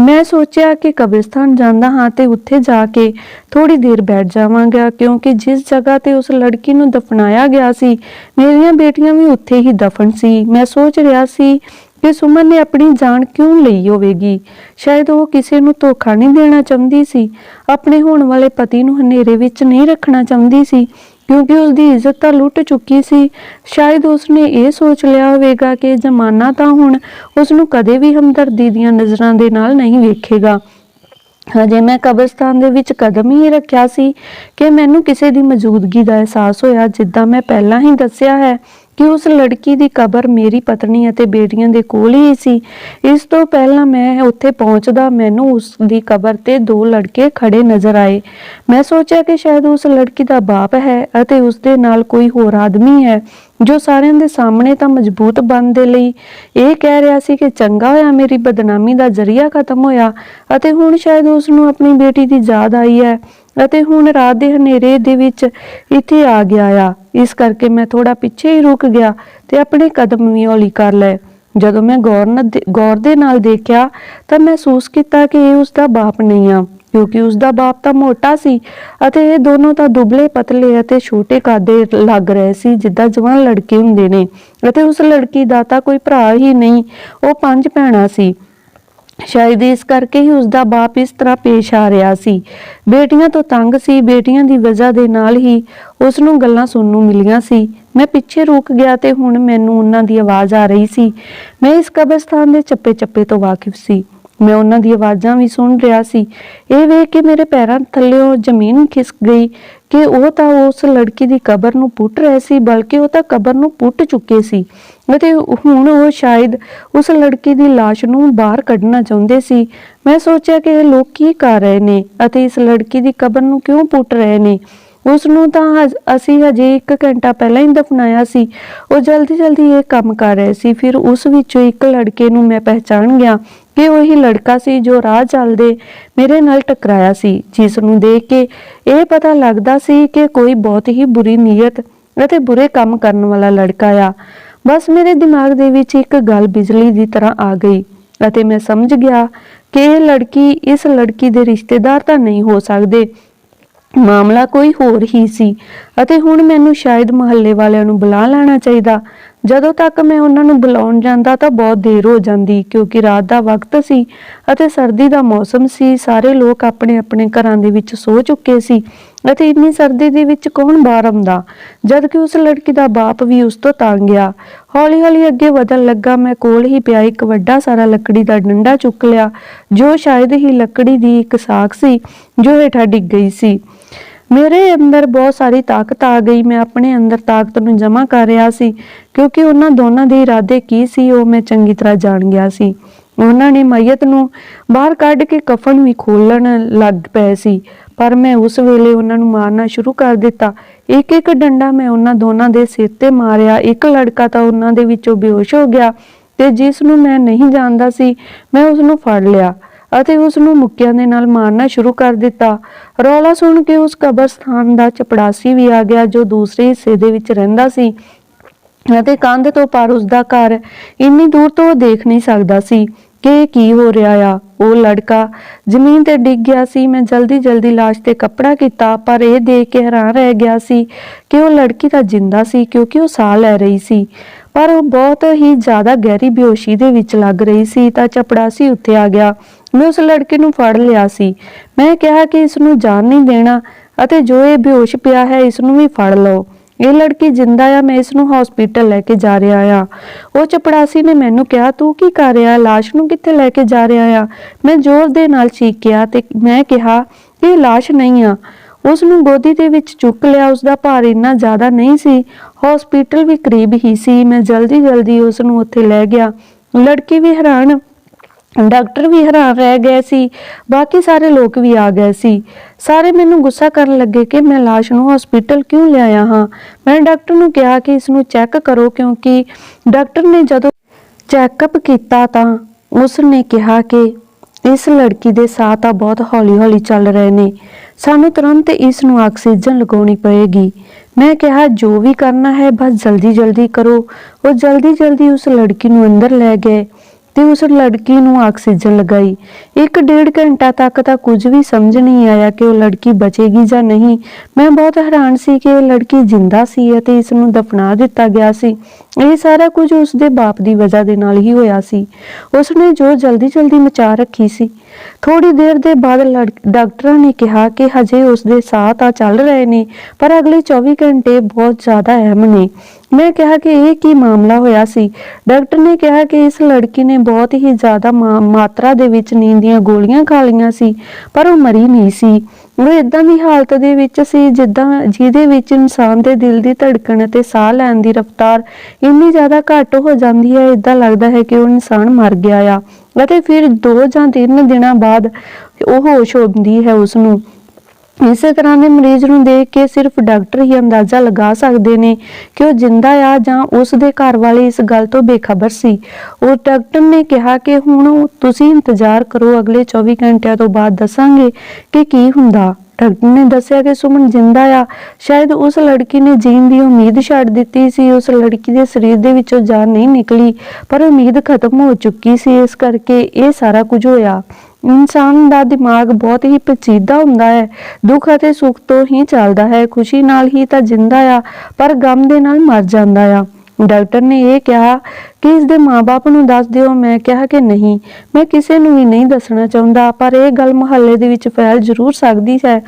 ਮੈਂ ਸੋਚਿਆ ਕਿ ਕਬਰਿਸਤਾਨ ਜਾਂਦਾ ਹਾਂ ਤੇ ਉੱਥੇ ਜਾ ਕੇ ਥੋੜੀ ਦੇਰ ਬੈਠ ਜਾਵਾਂਗਾ, ਕਿਉਂਕਿ ਜਿਸ ਜਗ੍ਹਾ ਤੇ ਉਸ ਲੜਕੀ ਨੂੰ ਦਫਨਾਇਆ ਗਿਆ ਸੀ, ਮੇਰੀਆਂ ਬੇਟੀਆਂ ਵੀ ਉੱਥੇ ਹੀ ਦਫਨ ਸੀ। ਮੈਂ ਸੋਚ ਰਿਹਾ ਸੀ ਕਿ ਸੁਮਨ ਨੇ ਆਪਣੀ ਜਾਨ ਕਿਉਂ ਲਈ ਹੋਵੇਗੀ? ਸ਼ਾਇਦ ਉਹ ਕਿਸੇ ਨੂੰ ਧੋਖਾ ਨਹੀਂ ਦੇਣਾ ਚਾਹੁੰਦੀ ਸੀ। ਆਪਣੇ ਹੋਣ ਵਾਲੇ ਪਤੀ ਨੂੰ ਹਨੇਰੇ ਵਿੱਚ ਨਹੀਂ ਰੱਖਣਾ ਚਾਹੁੰਦੀ ਸੀ, ਕਿਉਂਕਿ ਉਸ ਦੀ ਇੱਜ਼ਤ ਤਾਂ ਲੁੱਟ ਚੁੱਕੀ ਸੀ। ਸ਼ਾਇਦ ਉਸਨੇ ਇਹ ਸੋਚ ਲਿਆ ਹੋਵੇਗਾ ਕਿ ਜ਼ਮਾਨਾ ਤਾਂ ਹੁਣ ਉਸ ਨੂੰ ਕਦੇ ਵੀ ਹਮਦਰਦੀ ਦੀਆਂ ਨਜ਼ਰਾਂ ਦੇ ਨਾਲ ਨਹੀਂ ਵੇਖੇਗਾ। ਹਜੇ ਮੈਂ ਕਬਰਸਤਾਨ ਦੇ ਵਿੱਚ ਕਦਮ ਹੀ ਰੱਖਿਆ ਸੀ ਕਿ ਮੈਨੂੰ ਕਿਸੇ ਦੀ ਮੌਜੂਦਗੀ ਦਾ ਅਹਿਸਾਸ ਹੋਇਆ, ਜਿੱਦਾਂ ਮੈਂ ਪਹਿਲਾਂ ਹੀ ਦੱਸਿਆ ਹੈ। ਕਿ ਉਸ ਲੜਕੀ ਦੀ ਕਬਰ ਮੇਰੀ ਪਤਨੀ ਅਤੇ ਬੇਟੀਆਂ ਦੇ ਕੋਲ ਹੀ ਸੀ। ਇਸ ਤੋਂ ਪਹਿਲਾਂ ਮੈਂ ਉੱਥੇ ਪਹੁੰਚਦਾ, ਮੈਨੂੰ ਉਸ ਦੀ ਕਬਰ ਤੇ ਦੋ ਲੜਕੇ ਖੜੇ ਨਜ਼ਰ ਆਏ। ਮੈਂ ਸੋਚਿਆ ਕਿ ਸ਼ਾਇਦ ਉਸ ਲੜਕੀ ਦਾ ਬਾਪ ਹੈ ਅਤੇ ਉਸ ਦੇ ਨਾਲ ਕੋਈ ਹੋਰ ਆਦਮੀ ਹੈ, ਜੋ ਸਾਰਿਆਂ ਦੇ ਸਾਹਮਣੇ ਤਾਂ ਮਜ਼ਬੂਤ ਬਣ ਦੇ ਲਈ। ਇਹ ਕਹਿ ਰਿਹਾ ਸੀ ਕਿ ਚੰਗਾ ਹੋਇਆ ਮੇਰੀ ਬਦਨਾਮੀ ਦਾ ਜ਼ਰੀਆ ਖਤਮ ਹੋਇਆ ਅਤੇ ਹੁਣ ਸ਼ਾਇਦ ਉਸ ਨੂੰ ਆਪਣੀ ਬੇਟੀ ਦੀ ਯਾਦ ਆਈ ਹੈ। ਅਤੇ ਹੁਣ ਰਾਤ ਦੇ ਹਨੇਰੇ ਦੇ ਵਿੱਚ ਇੱਥੇ ਆ ਗਿਆ ਆ। ਇਸ ਕਰਕੇ ਮੈਂ ਥੋੜਾ ਪਿੱਛੇ ਹੀ ਰੁਕ ਗਿਆ ਤੇ ਆਪਣੇ ਕਦਮ ਵੀ ਹੌਲੀ ਕਰ ਲਏ। ਜਦੋਂ ਮੈਂ ਗੌਰ ਨਾਲ ਗੌਰ ਦੇ ਨਾਲ ਦੇਖਿਆ ਤਾਂ ਮਹਿਸੂਸ ਕੀਤਾ ਕਿ ਇਹ ਉਸ ਦਾ ਬਾਪ ਨਹੀਂ ਆ, ਕਿਉਂਕਿ ਉਸ ਦਾ ਬਾਪ ਤਾਂ ਮੋਟਾ ਸੀ ਅਤੇ ਇਹ ਦੋਨੋਂ ਤਾਂ ਦੁਬਲੇ ਪਤਲੇ ਅਤੇ ਛੋਟੇ ਕਾਦੇ ਲੱਗ ਰਹੇ ਸੀ, ਜਿੱਦਾਂ ਜਵਾਨ ਲੜਕੇ ਹੁੰਦੇ ਨੇ। ਅਤੇ ਉਸ ਲੜਕੀ ਦਾ ਤਾਂ ਕੋਈ ਭਰਾ ਹੀ ਨਹੀਂ, ਉਹ ਪੰਜ ਭੈਣਾਂ ਸੀ। ਸ਼ਾਇਦ ਇਸ ਕਰਕੇ ਹੀ ਉਸ ਦਾ ਬਾਪ ਇਸ ਤਰ੍ਹਾਂ ਪੇਸ਼ ਆ ਰਿਹਾ ਸੀ। ਬੇਟੀਆਂ ਤੋਂ ਤੰਗ ਸੀ, ਬੇਟੀਆਂ ਦੀ ਵਜ੍ਹਾ ਦੇ ਨਾਲ ਹੀ ਉਸ ਨੂੰ ਗੱਲਾਂ ਸੁਣਨ ਨੂੰ ਮਿਲੀਆਂ ਸੀ। ਮੈਂ ਪਿੱਛੇ ਰੁਕ ਗਿਆ ਤੇ ਹੁਣ ਮੈਨੂੰ ਉਹਨਾਂ ਦੀ ਆਵਾਜ਼ ਆ ਰਹੀ ਸੀ। ਮੈਂ ਇਸ ਕਬਰਸਤਾਨ ਦੇ ਚੱਪੇ-ਚੱਪੇ ਤੋਂ ਵਾਕਿਫ ਸੀ। ਮੈਂ ਉਹਨਾਂ ਦੀ ਆਵਾਜ਼ਾਂ ਵੀ ਸੁਣ ਰਿਹਾ ਸੀ। ਇਹ ਵੇਖ ਕੇ ਮੇਰੇ ਪੈਰਾਂ ਥੱਲੇੋਂ ਜ਼ਮੀਨ ਖਿਸਕ ਗਈ। ਕਿ ਉਹ ਤਾਂ ਉਸ ਲੜਕੀ ਦੀ ਕਬਰ ਨੂੰ ਪੁੱਟ ਰਹੇ ਸੀ, ਬਲਕਿ ਉਹ ਤਾਂ ਕਬਰ ਨੂੰ ਪੁੱਟ ਚੁੱਕੇ ਸੀ। ਅਤੇ ਹੁਣ ਉਹ ਸ਼ਾਇਦ ਉਸ ਲੜਕੀ ਦੀ লাশ ਨੂੰ ਬਾਹਰ ਕੱਢਣਾ ਚਾਹੁੰਦੇ ਸੀ। ਮੈਂ ਸੋਚਿਆ ਕਿ ਇਹ ਲੋਕ ਕੀ ਕਰ ਰਹੇ ਨੇ ਅਤੇ ਇਸ ਲੜਕੀ ਦੀ ਕਬਰ ਨੂੰ ਕਿਉਂ ਪੁੱਟ ਰਹੇ ਨੇ? ਉਸ ਨੂੰ ਤਾਂ ਹਜ- ਅਸੀਂ ਹਜੇ 1 ਘੰਟਾ ਪਹਿਲਾਂ ਹੀ ਦਫਨਾਇਆ ਸੀ। ਉਹ ਜਲਦੀ ਜਲਦੀ ਇਹ ਕੰਮ ਕਰ ਰਹੇ ਸੀ। ਫਿਰ ਉਸ ਵਿੱਚੋਂ ਇੱਕ ਲੜਕੇ ਨੂੰ ਮੈਂ ਪਹਿਚਾਨ ਗਿਆ ਕਿ ਉਹੀ ਲੜਕਾ ਸੀ ਜੋ ਰਾਹ ਚੱਲਦੇ ਮੇਰੇ ਨਾਲ ਟਕਰਾਇਆ ਸੀ, ਜਿਸ ਨੂੰ ਦੇਖ ਕੇ ਇਹ ਪਤਾ ਲੱਗਦਾ ਸੀ ਕਿ ਕੋਈ ਬਹੁਤ ਹੀ ਬੁਰੀ ਨੀਅਤ ਅਤੇ ਬੁਰੇ ਕੰਮ ਕਰਨ ਵਾਲਾ ਲੜਕਾ ਆ। ਬਸ ਮੇਰੇ ਦਿਮਾਗ ਦੇ ਵਿੱਚ ਇੱਕ ਗੱਲ ਬਿਜਲੀ ਦੀ ਤਰ੍ਹਾਂ ਆ ਗਈ ਅਤੇ ਮੈਂ ਸਮਝ ਗਿਆ ਕਿ ਇਹ ਲੜਕੀ, ਇਸ ਲੜਕੀ ਦੇ ਰਿਸ਼ਤੇਦਾਰ ਤਾਂ ਨਹੀਂ ਹੋ ਸਕਦੇ। ਮਾਮਲਾ ਕੋਈ ਹੋਰ ਹੀ ਸੀ ਅਤੇ ਹੁਣ ਮੈਨੂੰ ਸ਼ਾਇਦ ਮਹੱਲੇ ਵਾਲਿਆਂ ਨੂੰ ਬੁਲਾ ਲੈਣਾ ਚਾਹੀਦਾ। ਜਦੋਂ ਤੱਕ ਮੈਂ ਉਹਨਾਂ ਨੂੰ ਬੁਲਾਉਣ ਜਾਂਦਾ ਤਾਂ ਬਹੁਤ ਦੇਰ ਹੋ ਜਾਂਦੀ, ਕਿਉਂਕਿ ਰਾਤ ਦਾ ਵਕਤ ਸੀ ਅਤੇ ਸਰਦੀ ਦਾ ਮੌਸਮ ਸੀ। ਸਾਰੇ ਲੋਕ ਆਪਣੇ ਆਪਣੇ ਘਰਾਂ ਦੇ ਵਿੱਚ ਸੋ ਚੁੱਕੇ ਸੀ ਅਤੇ ਇੰਨੀ ਸਰਦੀ ਦੇ ਵਿੱਚ ਕੌਣ ਬਾਹਰ ਆਉਂਦਾ? ਜਦ ਕਿ ਉਸ ਲੜਕੀ ਦਾ ਬਾਪ ਵੀ ਉਸ ਤੋਂ ਤੰਗ ਗਿਆ। ਹੌਲੀ ਹੌਲੀ ਅੱਗੇ ਵਧਣ ਲੱਗਾ, ਮੈਂ ਕੋਲ ਹੀ ਪਿਆ ਇੱਕ ਵੱਡਾ ਸਾਰਾ ਲੱਕੜੀ ਦਾ ਡੰਡਾ ਚੁੱਕ ਲਿਆ, ਜੋ ਸ਼ਾਇਦ ਹੀ ਲੱਕੜੀ ਦੀ ਇੱਕ ਸਾਖ ਸੀ, ਜੋ ਹੇਠਾਂ ਡਿੱਗ ਗਈ ਸੀ। ਮੇਰੇ ਅੰਦਰ ਬਹੁਤ ਸਾਰੀ ਤਾਕਤ ਆ ਗਈ, ਮੈਂ ਆਪਣੇ ਅੰਦਰ ਤਾਕਤ ਨੂੰ ਜਮ੍ਹਾਂ ਕਰ ਰਿਹਾ ਸੀ, ਕਿਉਂਕਿ ਉਹਨਾਂ ਦੋਨਾਂ ਦੇ ਇਰਾਦੇ ਕੀ ਸੀ, ਉਹ ਮੈਂ ਚੰਗੀ ਤਰ੍ਹਾਂ ਜਾਣ ਗਿਆ ਸੀ। ਉਹਨਾਂ ਨੇ ਮਈਤ ਨੂੰ ਬਾਹਰ ਕੱਢ ਕੇ ਕਫਨ ਵੀ ਖੋਲਣ ਲੱਗ ਪਏ ਸੀ, ਪਰ ਮੈਂ ਉਸ ਵੇਲੇ ਉਹਨਾਂ ਨੂੰ ਮਾਰਨਾ ਸ਼ੁਰੂ ਕਰ ਦਿੱਤਾ। ਇੱਕ ਇੱਕ ਡੰਡਾ ਮੈਂ ਉਹਨਾਂ ਦੋਨਾਂ ਦੇ ਸਿਰ ਤੇ ਮਾਰਿਆ, ਇੱਕ ਲੜਕਾ ਤਾਂ ਉਹਨਾਂ ਦੇ ਵਿੱਚੋਂ ਬੇਹੋਸ਼ ਹੋ ਗਿਆ ਤੇ ਜਿਸ ਨੂੰ ਮੈਂ ਨਹੀਂ ਜਾਣਦਾ ਸੀ, ਮੈਂ ਉਸ ਨੂੰ ਫੜ ਲਿਆ। ਅਤੇ ਉਸ ਨੂੰ ਮੁੱਕਿਆਂ ਦੇ ਨਾਲ ਮਾਰਨਾ ਸ਼ੁਰੂ ਕਰ ਦਿੱਤਾ। ਰੌਲਾ ਸੁਣ ਕੇ ਉਸ ਕਬਰਸਤਾਨ ਦਾ ਚਪੜਾਸੀ ਵੀ ਆ ਗਿਆ, ਜੋ ਦੂਸਰੇ ਹਿੱਸੇ ਦੇ ਵਿੱਚ ਰਹਿੰਦਾ ਸੀ ਅਤੇ ਕੰਧ ਤੋਂ ਪਾਰ ਉਸ ਦਾ ਘਰ ਇੰਨੀ ਦੂਰ ਤੋਂ ਉਹ ਦੇਖ ਨਹੀਂ ਸਕਦਾ ਸੀ ਕਿ ਕੀ ਹੋ ਰਿਹਾ ਆ। ਉਹ ਲੜਕਾ ਜ਼ਮੀਨ ਤੇ ਡਿੱਗ ਗਿਆ ਸੀ। ਮੈਂ ਜਲਦੀ ਜਲਦੀ ਲਾਸ਼ ਤੇ ਕੱਪੜਾ ਕੀਤਾ, ਪਰ ਇਹ ਦੇਖ ਕੇ ਹੈਰਾਨ ਰਹਿ ਗਿਆ ਸੀ ਕਿ ਉਹ ਲੜਕੀ ਤਾਂ ਜਿੰਦਾ ਸੀ, ਕਿਉਂਕਿ ਉਹ ਸਾਹ ਲੈ ਰਹੀ ਸੀ। ਪਰ ਉਹ ਬਹੁਤ ਹੀ ਜ਼ਿਆਦਾ ਗਹਿਰੀ ਬੇਹੋਸ਼ੀ ਦੇ ਵਿੱਚ ਲੱਗ ਰਹੀ ਸੀ, ਤਾਂ ਚਪੜਾਸੀ ਉੱਥੇ ਆ ਗਿਆ। ਮੈਂ ਉਸ ਲੜਕੇ ਨੂੰ ਫੜ ਲਿਆ ਸੀ। ਮੈਂ ਕਿਹਾ ਕਿ ਇਸ ਨੂੰ ਜਾਨ ਨਹੀਂ ਦੇਣਾ ਅਤੇ ਜੋ ਇਹ ਬੇਹੋਸ਼ ਪਿਆ ਹੈ ਇਸ ਨੂੰ ਵੀ ਫੜ ਲਓ। ਇਹ ਲੜਕੀ ਜਿੰਦਾ ਆ, ਮੈਂ ਇਸ ਨੂੰ ਹਸਪੀਟਲ ਲੈ ਕੇ ਜਾ ਰਿਹਾ ਆ। ਉਹ ਚਪੜਾਸੀ ਨੇ ਮੈਨੂੰ ਕਿਹਾ, ਤੂੰ ਕੀ ਕਰ ਰਿਹਾ? ਲਾਸ਼ ਨੂੰ ਕਿੱਥੇ ਲੈ ਕੇ ਜਾ ਰਿਹਾ ਆ? ਮੈਂ ਜ਼ੋਰ ਦੇ ਨਾਲ ਚੀਕਿਆ ਤੇ ਮੈਂ ਕਿਹਾ ਕਿ ਇਹ ਲਾਸ਼ ਨਹੀਂ ਆ। ਉਸ ਨੂੰ ਗੋਦੀ ਦੇ ਵਿੱਚ ਚੁੱਕ ਲਿਆ ਉਸ ਦਾ ਭਾਰ ਇੰਨਾ ਜ਼ਿਆਦਾ ਨਹੀਂ ਸੀ। ਹਸਪੀਟਲ ਵੀ ਕਰੀਬ ਹੀ ਸੀ। ਮੈਂ ਜਲਦੀ ਜਲਦੀ ਉਸ ਨੂੰ ਉੱਥੇ ਲੈ ਗਿਆ। ਲੜਕੀ ਵੀ ਹੈਰਾਨ ਡਾਕਟਰ ਵੀ ਹੈਰਾਨ ਰਹਿ ਗਏ ਸੀ, ਬਾਕੀ ਸਾਰੇ ਲੋਕ ਵੀ ਆ ਗਏ ਸੀ। ਸਾਰੇ ਮੈਨੂੰ ਗੁੱਸਾ ਕਰਨ ਲੱਗੇ ਕਿ ਮੈਂ ਲਾਸ਼ ਨੂੰ ਹਸਪੀਟਲ ਕਿਉਂ ਲਿਆਇਆ ਹਾਂ? ਮੈਂ ਡਾਕਟਰ ਨੂੰ ਕਿਹਾ ਕਿ ਇਸ ਨੂੰ ਚੈੱਕ ਕਰੋ ਕਿਉਂਕਿ ਡਾਕਟਰ ਨੇ ਜਦੋਂ ਚੈੱਕਅਪ ਕੀਤਾ ਤਾਂ ਉਸ ਨੇ ਕਿਹਾ ਕਿ ਇਸ ਲੜਕੀ ਦੇ ਸਾਹ ਤਾਂ ਬਹੁਤ ਹੌਲੀ-ਹੌਲੀ ਚੱਲ ਰਹੇ ਨੇ। ਸਾਨੂੰ ਤੁਰੰਤ ਇਸ ਨੂੰ ਆਕਸੀਜਨ ਲਗਾਉਣੀ ਪਏਗੀ। ਮੈਂ ਕਿਹਾ, ਜੋ ਵੀ ਕਰਨਾ ਹੈ, ਬਸ ਜਲਦੀ-ਜਲਦੀ ਕਰੋ। ਉਹ ਜਲਦੀ-ਜਲਦੀ ਉਸ ਲੜਕੀ ਨੂੰ ਅੰਦਰ ਲੈ ਗਏ। ਤੇ ਉਸ ਲੜਕੀ ਨੂੰ ਆਕਸੀਜਨ ਲਗਾਈ। ਇੱਕ ਡੇਢ ਘੰਟਾ ਤੱਕ ਤਾਂ ਕੁਝ ਵੀ ਸਮਝ ਨਹੀਂ ਆਇਆ ਕਿ ਉਹ ਲੜਕੀ ਬਚੇਗੀ ਜਾਂ ਨਹੀਂ। ਮੈਂ ਬਹੁਤ ਹੈਰਾਨ ਸੀ ਕਿ ਇਹ ਲੜਕੀ ਜਿੰਦਾ ਸੀ ਅਤੇ ਇਸ ਨੂੰ ਦਫਨਾ ਦਿੱਤਾ ਗਿਆ ਸੀ। ਇਹ ਸਾਰਾ ਕੁਝ ਉਸ ਦੇ ਬਾਪ ਦੀ ਵਜ੍ਹਾ ਦੇ ਨਾਲ ਹੀ ਹੋਇਆ ਸੀ। ਉਸ ਨੇ ਜੋ ਜਲਦੀ ਜਲਦੀ ਮਚਾ ਰੱਖੀ ਸੀ। ਥੋੜੀ ਦੇਰ ਦੇ ਬਾਅਦ ਲੜ- ਡਾਕਟਰਾਂ ਨੇ ਕਿਹਾ ਕਿ ਹਜੇ ਉਸ ਦੇ ਸਾਹ ਤਾਂ ਚੱਲ ਰਹੇ ਨੇ, ਪਰ ਅਗਲੇ 24 ਘੰਟੇ ਬਹੁਤ ਜ਼ਿਆਦਾ ਅਹਿਮ ਨੇ। ਮੈਂ ਕਿਹਾ ਕਿ ਇਹ ਕੀ ਮਾਮਲਾ ਹੋਇਆ ਸੀ? ਡਾਕਟਰ ਨੇ ਕਿਹਾ ਕਿ ਇਸ ਲੜਕੀ ਨੇ ਬਹੁਤ ਹੀ ਜ਼ਿਆਦਾ ਮਾ- ਮਾਤਰਾ ਦੇ ਵਿੱਚ ਨੀਂਦ ਦੀਆਂ ਗੋਲੀਆਂ ਖਾ ਲਈਆਂ ਸੀ, ਪਰ ਉਹ ਮਰੀ ਨਹੀਂ ਸੀ। ਉਹ ਇਦਾਂ ਦੀ ਹਾਲਤ ਦੇ ਵਿੱਚ ਸੀ ਜਿੱਦਾਂ ਜਿਹਦੇ ਵਿੱਚ ਇਨਸਾਨ ਦੇ ਦਿਲ ਦੀ ਧੜਕਣ ਅਤੇ ਸਾਹ ਲੈਣ ਦੀ ਰਫ਼ਤਾਰ ਇੰਨੀ ਜ਼ਿਆਦਾ ਘੱਟ ਹੋ ਜਾਂਦੀ ਹੈ ਇਦਾਂ ਲੱਗਦਾ ਹੈ ਕਿ ਉਹ ਇਨਸਾਨ ਮਰ ਗਿਆ ਆ। ਅਤੇ ਫਿਰ 2 ਜਾਂ 3 ਦਿਨਾਂ ਬਾਅਦ ਉਹ ਹੋਸ਼ ਹੁੰਦੀ ਹੈ ਉਸ ਨੂੰ ਇਸੇ ਤਰ੍ਹਾਂ ਦੇ ਮਰੀਜ਼ ਨੂੰ ਦੇਖ ਕੇ ਸਿਰਫ ਡਾਕਟਰ ਹੀ ਅੰਦਾਜ਼ਾ ਲਗਾ ਸਕਦੇ ਨੇ ਕਿ ਉਹ ਜਿੰਦਾ ਆ ਜਾਂ ਉਸ ਦੇ ਘਰ ਵਾਲੇ ਇਸ ਗੱਲ ਤੋਂ ਬੇਖਬਰ ਸੀ। ਉਹ ਡਾਕਟਰ ਨੇ ਕਿਹਾ ਕਿ ਹੁਣ ਤੁਸੀਂ ਇੰਤਜ਼ਾਰ ਕਰੋ, ਅਗਲੇ 24 ਘੰਟਿਆਂ ਤੋਂ ਬਾਅਦ ਦੱਸਾਂਗੇ ਕਿ ਕੀ ਹੁੰਦਾ। ਡਾਕਟਰ ਨੇ ਦੱਸਿਆ ਕਿ ਸੁਮਨ ਜਿੰਦਾ ਆ। ਸ਼ਾਇਦ ਉਸ ਲੜਕੀ ਨੇ ਜੀਣ ਦੀ ਉਮੀਦ ਛੱਡ ਦਿੱਤੀ ਸੀ। ਉਸ ਲੜਕੀ ਦੇ ਸਰੀਰ ਦੇ ਵਿੱਚੋਂ ਜਾਨ ਨਹੀਂ ਨਿਕਲੀ, ਪਰ ਉਮੀਦ ਖਤਮ ਹੋ ਚੁੱਕੀ ਸੀ। ਇਸ ਕਰਕੇ ਇਹ ਸਾਰਾ ਕੁਝ ਹੋਇਆ। ਇਨਸਾਨ ਦਾ ਦਿਮਾਗ ਬਹੁਤ ਹੀ ਪਚੀਦਾ ਹੁੰਦਾ ਹੈ। ਦੁੱਖ ਅਤੇ ਸੁੱਖ ਤੋਂ ਹੀ ਚੱਲਦਾ ਹੈ। ਖੁਸ਼ੀ ਨਾਲ ਹੀ ਤਾਂ ਜਿੰਦਾ ਆ, ਪਰ ਗਮ ਦੇ ਨਾਲ ਮਰ ਜਾਂਦਾ ਆ। ਡਾਕਟਰ ਨੇ ਇਹ ਕਿਹਾ ਕਿ ਇਸ ਦੇ ਮਾਪੇ ਨੂੰ ਦੱਸ ਦਿਓ। ਮੈਂ ਕਿਹਾ ਕਿ ਨਹੀਂ, ਮੈਂ ਕਿਸੇ ਨੂੰ ਵੀ ਨਹੀਂ ਦੱਸਣਾ ਚਾਹੁੰਦਾ, ਪਰ ਇਹ ਗੱਲ ਮੁਹੱਲੇ ਦੇ ਵਿੱਚ ਫੈਲ ਜ਼ਰੂਰ ਸਕਦੀ ਹੈ।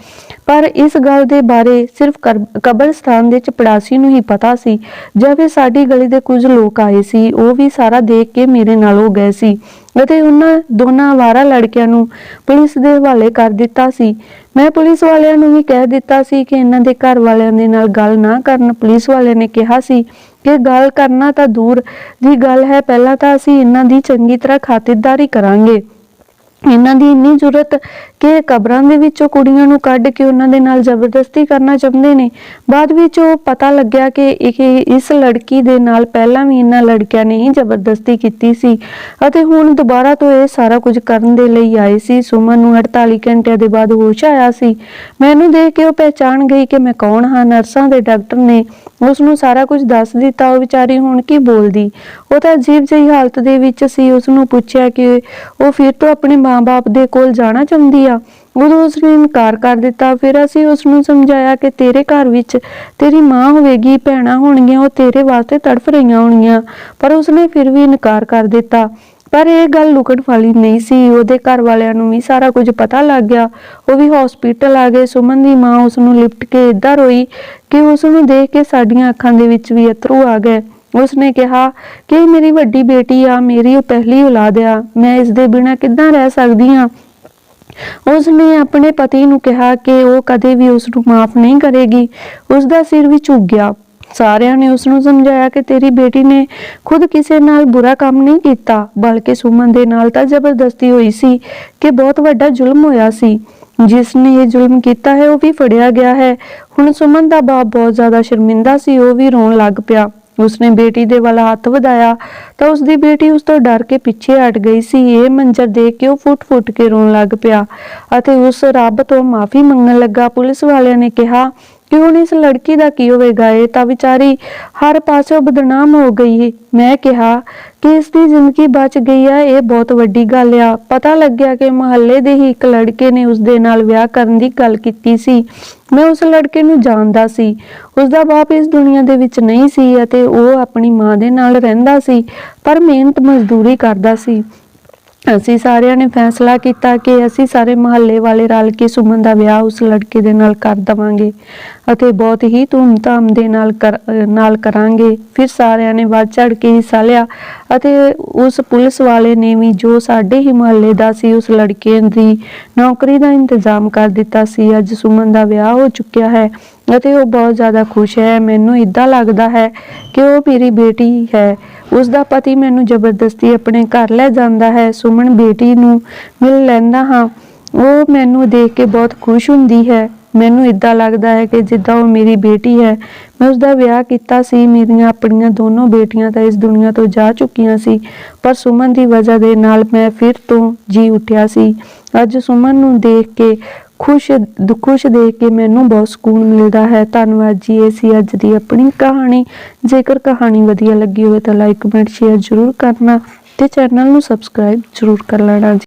ਪਰ ਇਸ ਗੱਲ ਦੇ ਬਾਰੇ ਸਿਰਫ ਕਰ- ਕਬਰਸਤਾਨ ਦੇ ਚਪੜਾਸੀ ਨੂੰ ਹੀ ਪਤਾ ਸੀ। ਜਦ ਸਾਡੀ ਗਲੀ ਦੇ ਕੁਝ ਲੋਕ ਆਏ ਸੀ, ਉਹ ਵੀ ਸਾਰਾ ਦੇਖ ਕੇ ਮੇਰੇ ਨਾਲ ਹੋ ਗਏ ਸੀ ਅਤੇ ਉਹਨਾਂ ਦੋਨਾਂ ਆਵਾਰਾ ਲੜਕਿਆਂ ਨੂੰ ਪੁਲਿਸ ਦੇ ਹਵਾਲੇ ਕਰ ਦਿੱਤਾ ਸੀ। ਮੈਂ ਪੁਲਿਸ ਵਾਲਿਆਂ ਨੂੰ ਵੀ ਕਹਿ ਦਿੱਤਾ ਸੀ ਕਿ ਇਹਨਾਂ ਦੇ ਘਰ ਵਾਲਿਆਂ ਦੇ ਨਾਲ ਗੱਲ ਨਾ ਕਰਨ ਪੁਲਿਸ ਵਾਲਿਆਂ ਨੇ ਕਿਹਾ ਸੀ ਕਿ ਗੱਲ ਕਰਨਾ ਤਾਂ ਦੂਰ ਦੀ ਗੱਲ ਹੈ, ਪਹਿਲਾਂ ਤਾਂ ਅਸੀਂ ਇਹਨਾਂ ਦੀ ਚੰਗੀ ਤਰ੍ਹਾਂ ਖਾਤਿਰਦਾਰੀ ਕਰਾਂਗੇ। ਇਹਨਾਂ ਦੀ ਇੰਨੀ ਜ਼ਰੂਰਤ ਕਿ ਕਬਰਾਂ ਦੇ ਵਿੱਚੋਂ ਕੁੜੀਆਂ ਨੂੰ ਕੱਢ ਕੇ ਉਹਨਾਂ ਦੇ ਨਾਲ ਜ਼ਬਰਦਸਤੀ ਕਰਨਾ ਚਾਹੁੰਦੇ ਨੇ। ਬਾਅਦ ਵਿੱਚ ਉਹ ਪਤਾ ਲੱਗਿਆ ਕਿ ਇਹ ਇਸ ਲੜਕੀ ਦੇ ਨਾਲ ਪਹਿਲਾਂ ਵੀ ਇਹਨਾਂ ਲੜਕਿਆਂ ਨੇ ਹੀ ਜ਼ਬਰਦਸਤੀ ਕੀਤੀ ਸੀ ਅਤੇ ਹੁਣ ਦੁਬਾਰਾ ਤੋਂ ਇਹ ਸਾਰਾ ਕੁਝ ਕਰਨ ਦੇ ਲਈ ਆਏ ਸੀ। ਸੁਮਨ ਨੂੰ 48 ਘੰਟਿਆਂ ਦੇ ਬਾਅਦ ਹੋਸ਼ ਆਇਆ ਸੀ। ਮੈਨੂੰ ਦੇਖ ਕੇ ਉਹ ਪਹਿਚਾਣ ਗਈ ਕਿ ਮੈਂ ਕੌਣ ਹਾਂ। ਨਰਸਾਂ ਦੇ ਡਾਕਟਰ ਨੇ ਉਸ ਨੂੰ ਸਾਰਾ ਕੁਝ ਦੱਸ ਦਿੱਤਾ। ਉਹ ਵਿਚਾਰੀ ਹੁਣ ਕੀ ਬੋਲਦੀ? ਉਹ ਤਾਂ ਅਜੀਬ ਜਿਹੀ ਹਾਲਤ ਦੇ ਵਿੱਚ ਸੀ। ਉਸ ਨੂੰ ਪੁੱਛਿਆ ਕਿ ਉਹ ਫਿਰ ਤੋਂ ਆਪਣੇ ਮਾਂ-ਬਾਪ ਦੇ ਕੋਲ ਜਾਣਾ ਚਾਹੁੰਦੀ ਆ। ਉਦੋਂ ਉਸ ਨੇ ਇਨਕਾਰ ਕਰ ਦਿੱਤਾ। ਫਿਰ ਅਸੀਂ ਉਸ ਨੂੰ ਸਮਝਾਇਆ ਕਿ ਤੇਰੇ ਘਰ ਵਿੱਚ ਤੇਰੀ ਮਾਂ ਹੋਵੇਗੀ, ਭੈਣਾਂ ਹੋਣਗੀਆਂ, ਉਹ ਤੇਰੇ ਵਾਸਤੇ ਤੜਫ ਰਹੀਆਂ ਹੋਣਗੀਆਂ। ਪਰ ਉਸਨੇ ਫਿਰ ਵੀ ਇਨਕਾਰ ਕਰ ਦਿੱਤਾ। ਪਰ ਇਹ ਗੱਲ ਲੁਕਣ ਵਾਲੀ ਨਹੀਂ ਸੀ। ਉਹਦੇ ਘਰ ਵਾਲਿਆਂ ਨੂੰ ਵੀ ਸਾਰਾ ਕੁਝ ਪਤਾ ਲੱਗ ਗਿਆ। ਉਹ ਵੀ ਹਸਪੀਟਲ ਆ ਗਏ। ਸੁਮਨ ਦੀ ਮਾਂ ਉਸ ਨੂੰ ਲਿਪਟ ਕੇ ਇੱਦਾਂ ਰੋਈ ਕਿ ਉਸ ਨੂੰ ਦੇਖ ਕੇ ਸਾਡੀਆਂ ਅੱਖਾਂ ਦੇ ਵਿੱਚ ਵੀ ਅਥਰੂ ਆ ਗਏ। ਉਸਨੇ ਕਿਹਾ ਕਿ ਮੇਰੀ ਵੱਡੀ ਬੇਟੀ ਆ, ਮੇਰੀ ਉਹ ਪਹਿਲੀ ਔਲਾਦ ਆ, ਮੈਂ ਇਸ ਦੇ ਬਿਨਾਂ ਕਿੱਦਾਂ ਰਹਿ ਸਕਦੀ ਹਾਂ? ਉਸਨੇ ਆਪਣੇ ਪਤੀ ਨੂੰ ਕਿਹਾ ਕਿ ਉਹ ਕਦੇ ਵੀ ਉਸ ਨੂੰ ਮਾਫ ਨਹੀਂ ਕਰੇਗੀ। ਉਸ ਦਾ ਸਿਰ ਵੀ ਝੁਕ ਗਿਆ। ਸਾਰਿਆਂ ਨੇ ਉਸ ਨੂੰ ਸਮਝਾਇਆ ਕਿ ਤੇਰੀ ਬੇਟੀ ਨੇ ਖੁਦ ਕਿਸੇ ਨਾਲ ਬੁਰਾ ਕੰਮ ਨਹੀਂ ਕੀਤਾ, ਬਲਕਿ ਸੁਮਨ ਦੇ ਨਾਲ ਤਾਂ ਜ਼ਬਰਦਸਤੀ ਹੋਈ ਸੀ ਕਿ ਬਹੁਤ ਵੱਡਾ ਜ਼ੁਲਮ ਹੋਇਆ ਸੀ। ਜਿਸ ਨੇ ਇਹ ਜ਼ੁਲਮ ਕੀਤਾ ਹੈ, ਉਹ ਵੀ ਫੜਿਆ ਗਿਆ ਹੈ। ਹੁਣ ਸੁਮਨ ਦਾ ਬਾਪ ਬਹੁਤ ਜ਼ਿਆਦਾ ਸ਼ਰਮਿੰਦਾ ਸੀ, ਉਹ ਵੀ ਰੋਣ ਲੱਗ ਪਿਆ। ਉਸਨੇ ਬੇਟੀ ਦੇ ਵੱਲ ਹੱਥ ਵਧਾਇਆ ਤਾਂ ਉਸਦੀ ਬੇਟੀ ਉਸ ਤੋਂ ਡਰ ਕੇ ਪਿੱਛੇ ਹਟ ਗਈ ਸੀ। ਇਹ ਮੰਜ਼ਰ ਦੇਖ ਕੇ ਉਹ ਫੁੱਟ-ਫੁੱਟ ਕੇ ਰੋਣ ਲੱਗ ਪਿਆ ਅਤੇ ਉਸ ਰੱਬ ਤੋਂ ਮਾਫੀ ਮੰਗਣ ਲੱਗਾ। ਪੁਲਿਸ ਵਾਲਿਆਂ ਨੇ ਕਿਹਾ ਕਿ ਹੁਣ ਇਸ ਲੜਕੀ ਦਾ ਕੀ ਹੋਵੇਗਾ? ਇਹ ਤਾਂ ਵਿਚਾਰੀ ਹਰ ਪਾਸੋਂ ਬਦਨਾਮ ਹੋ ਗਈ ਹੈ ਮੈਂ ਕਿਹਾ, ਕਿ ਇਸ ਦੀ ਜ਼ਿੰਦਗੀ ਬਚ ਗਈ ਆ, ਇਹ ਬਹੁਤ ਵੱਡੀ ਗੱਲ ਆ। ਪਤਾ ਲੱਗਿਆ ਕਿ ਮੁਹੱਲੇ ਦੇ ਹੀ ਇੱਕ ਲੜਕੇ ਨੇ ਉਸ ਦੇ ਨਾਲ ਵਿਆਹ ਕਰਨ ਦੀ ਗੱਲ ਕੀਤੀ ਸੀ। ਮੈਂ ਉਸ ਲੜਕੇ ਨੂੰ ਜਾਣਦਾ ਸੀ। ਉਸ ਦਾ ਬਾਪ ਇਸ ਦੁਨੀਆ ਦੇ ਵਿੱਚ ਨਹੀਂ ਸੀ ਅਤੇ ਉਹ ਆਪਣੀ ਮਾਂ ਦੇ ਨਾਲ ਰਹਿੰਦਾ ਸੀ, ਪਰ ਮਿਹਨਤ ਮਜ਼ਦੂਰੀ ਕਰਦਾ ਸੀ। ਅਸੀਂ ਸਾਰਿਆਂ ਨੇ ਫੈਸਲਾ ਕੀਤਾ ਕਿ ਅਸੀਂ ਸਾਰੇ ਮੁਹੱਲੇ ਵਾਲੇ ਰਲ ਕੇ ਸੁਮਨ ਦਾ ਵਿਆਹ ਉਸ ਲੜਕੇ ਦੇ ਨਾਲ ਕਰ ਦਵਾਂਗੇ ਅਤੇ ਬਹੁਤ ਹੀ ਧੂਮਧਾਮ ਦੇ ਨਾਲ ਕਰ- ਨਾਲ ਕਰਾਂਗੇ। ਫਿਰ ਸਾਰਿਆਂ ਨੇ ਵੱਧ ਚੜ ਕੇ ਹਿੱਸਾ ਲਿਆ ਅਤੇ ਉਸ ਪੁਲਿਸ ਵਾਲੇ ਨੇ ਵੀ ਜੋ ਸਾਡੇ ਹੀ ਮੁਹੱਲੇ ਦਾ ਸੀ ਉਸ ਲੜਕੇ ਦੀ ਨੌਕਰੀ ਦਾ ਇੰਤਜ਼ਾਮ ਕਰ ਦਿੱਤਾ ਸੀ। ਅੱਜ ਸੁਮਨ ਦਾ ਵਿਆਹ ਹੋ ਚੁੱਕਿਆ ਹੈ ਅਤੇ ਉਹ ਬਹੁਤ ਜ਼ਿਆਦਾ ਖੁਸ਼ ਹੈ। ਮੈਨੂੰ ਇਦਾਂ ਲੱਗਦਾ ਹੈ ਕਿ ਉਹ ਮੇਰੀ ਬੇਟੀ ਹੈ। ਉਸ ਦਾ ਪਤੀ ਮੈਨੂੰ ਜ਼ਬਰਦਸਤੀ ਆਪਣੇ ਘਰ ਲੈ ਜਾਂਦਾ ਹੈ, ਸੁਮਨ ਬੇਟੀ ਨੂੰ ਮਿਲ ਲੈਂਦਾ ਹਾਂ। ਉਹ ਮੈਨੂੰ ਦੇਖ ਕੇ ਬਹੁਤ ਖੁਸ਼ ਹੁੰਦੀ ਹੈ। ਮੈਨੂੰ ਇਦਾਂ ਲੱਗਦਾ ਹੈ ਕਿ ਜਿੱਦਾਂ ਉਹ ਮੇਰੀ ਬੇਟੀ ਹੈ। ਮੈਂ ਉਸ ਦਾ ਵਿਆਹ ਕੀਤਾ ਸੀ, ਮੇਰੀਆਂ ਆਪਣੀਆਂ ਦੋਨੋਂ ਬੇਟੀਆਂ ਤਾਂ ਇਸ ਦੁਨੀਆ ਤੋਂ ਜਾ ਚੁੱਕੀਆਂ ਸੀ, ਪਰ ਸੁਮਨ ਦੀ ਵਜ੍ਹਾ ਦੇ ਨਾਲ ਮੈਂ ਫਿਰ ਤੋਂ ਜੀ ਉੱਠਿਆ ਸੀ। ਅੱਜ ਸੁਮਨ ਨੂੰ ਦੇਖ ਕੇ ਖੁਸ਼ ਦੁਖੁਸ਼ ਦੇਖ ਕੇ ਮੈਨੂੰ ਬਹੁਤ ਸਕੂਨ ਮਿਲਦਾ ਹੈ। ਧੰਨਵਾਦ ਜੀ, ਇਹ ਸੀ ਅੱਜ ਦੀ ਆਪਣੀ ਕਹਾਣੀ। ਜੇਕਰ ਕਹਾਣੀ ਵਧੀਆ ਲੱਗੀ ਹੋਵੇ ਤਾਂ ਲਾਈਕ ਕਮੈਂਟ ਸ਼ੇਅਰ ਜ਼ਰੂਰ ਕਰਨਾ ਤੇ ਚੈਨਲ ਨੂੰ ਸਬਸਕ੍ਰਾਈਬ ਜ਼ਰੂਰ ਕਰ ਲੈਣਾ ਜੀ।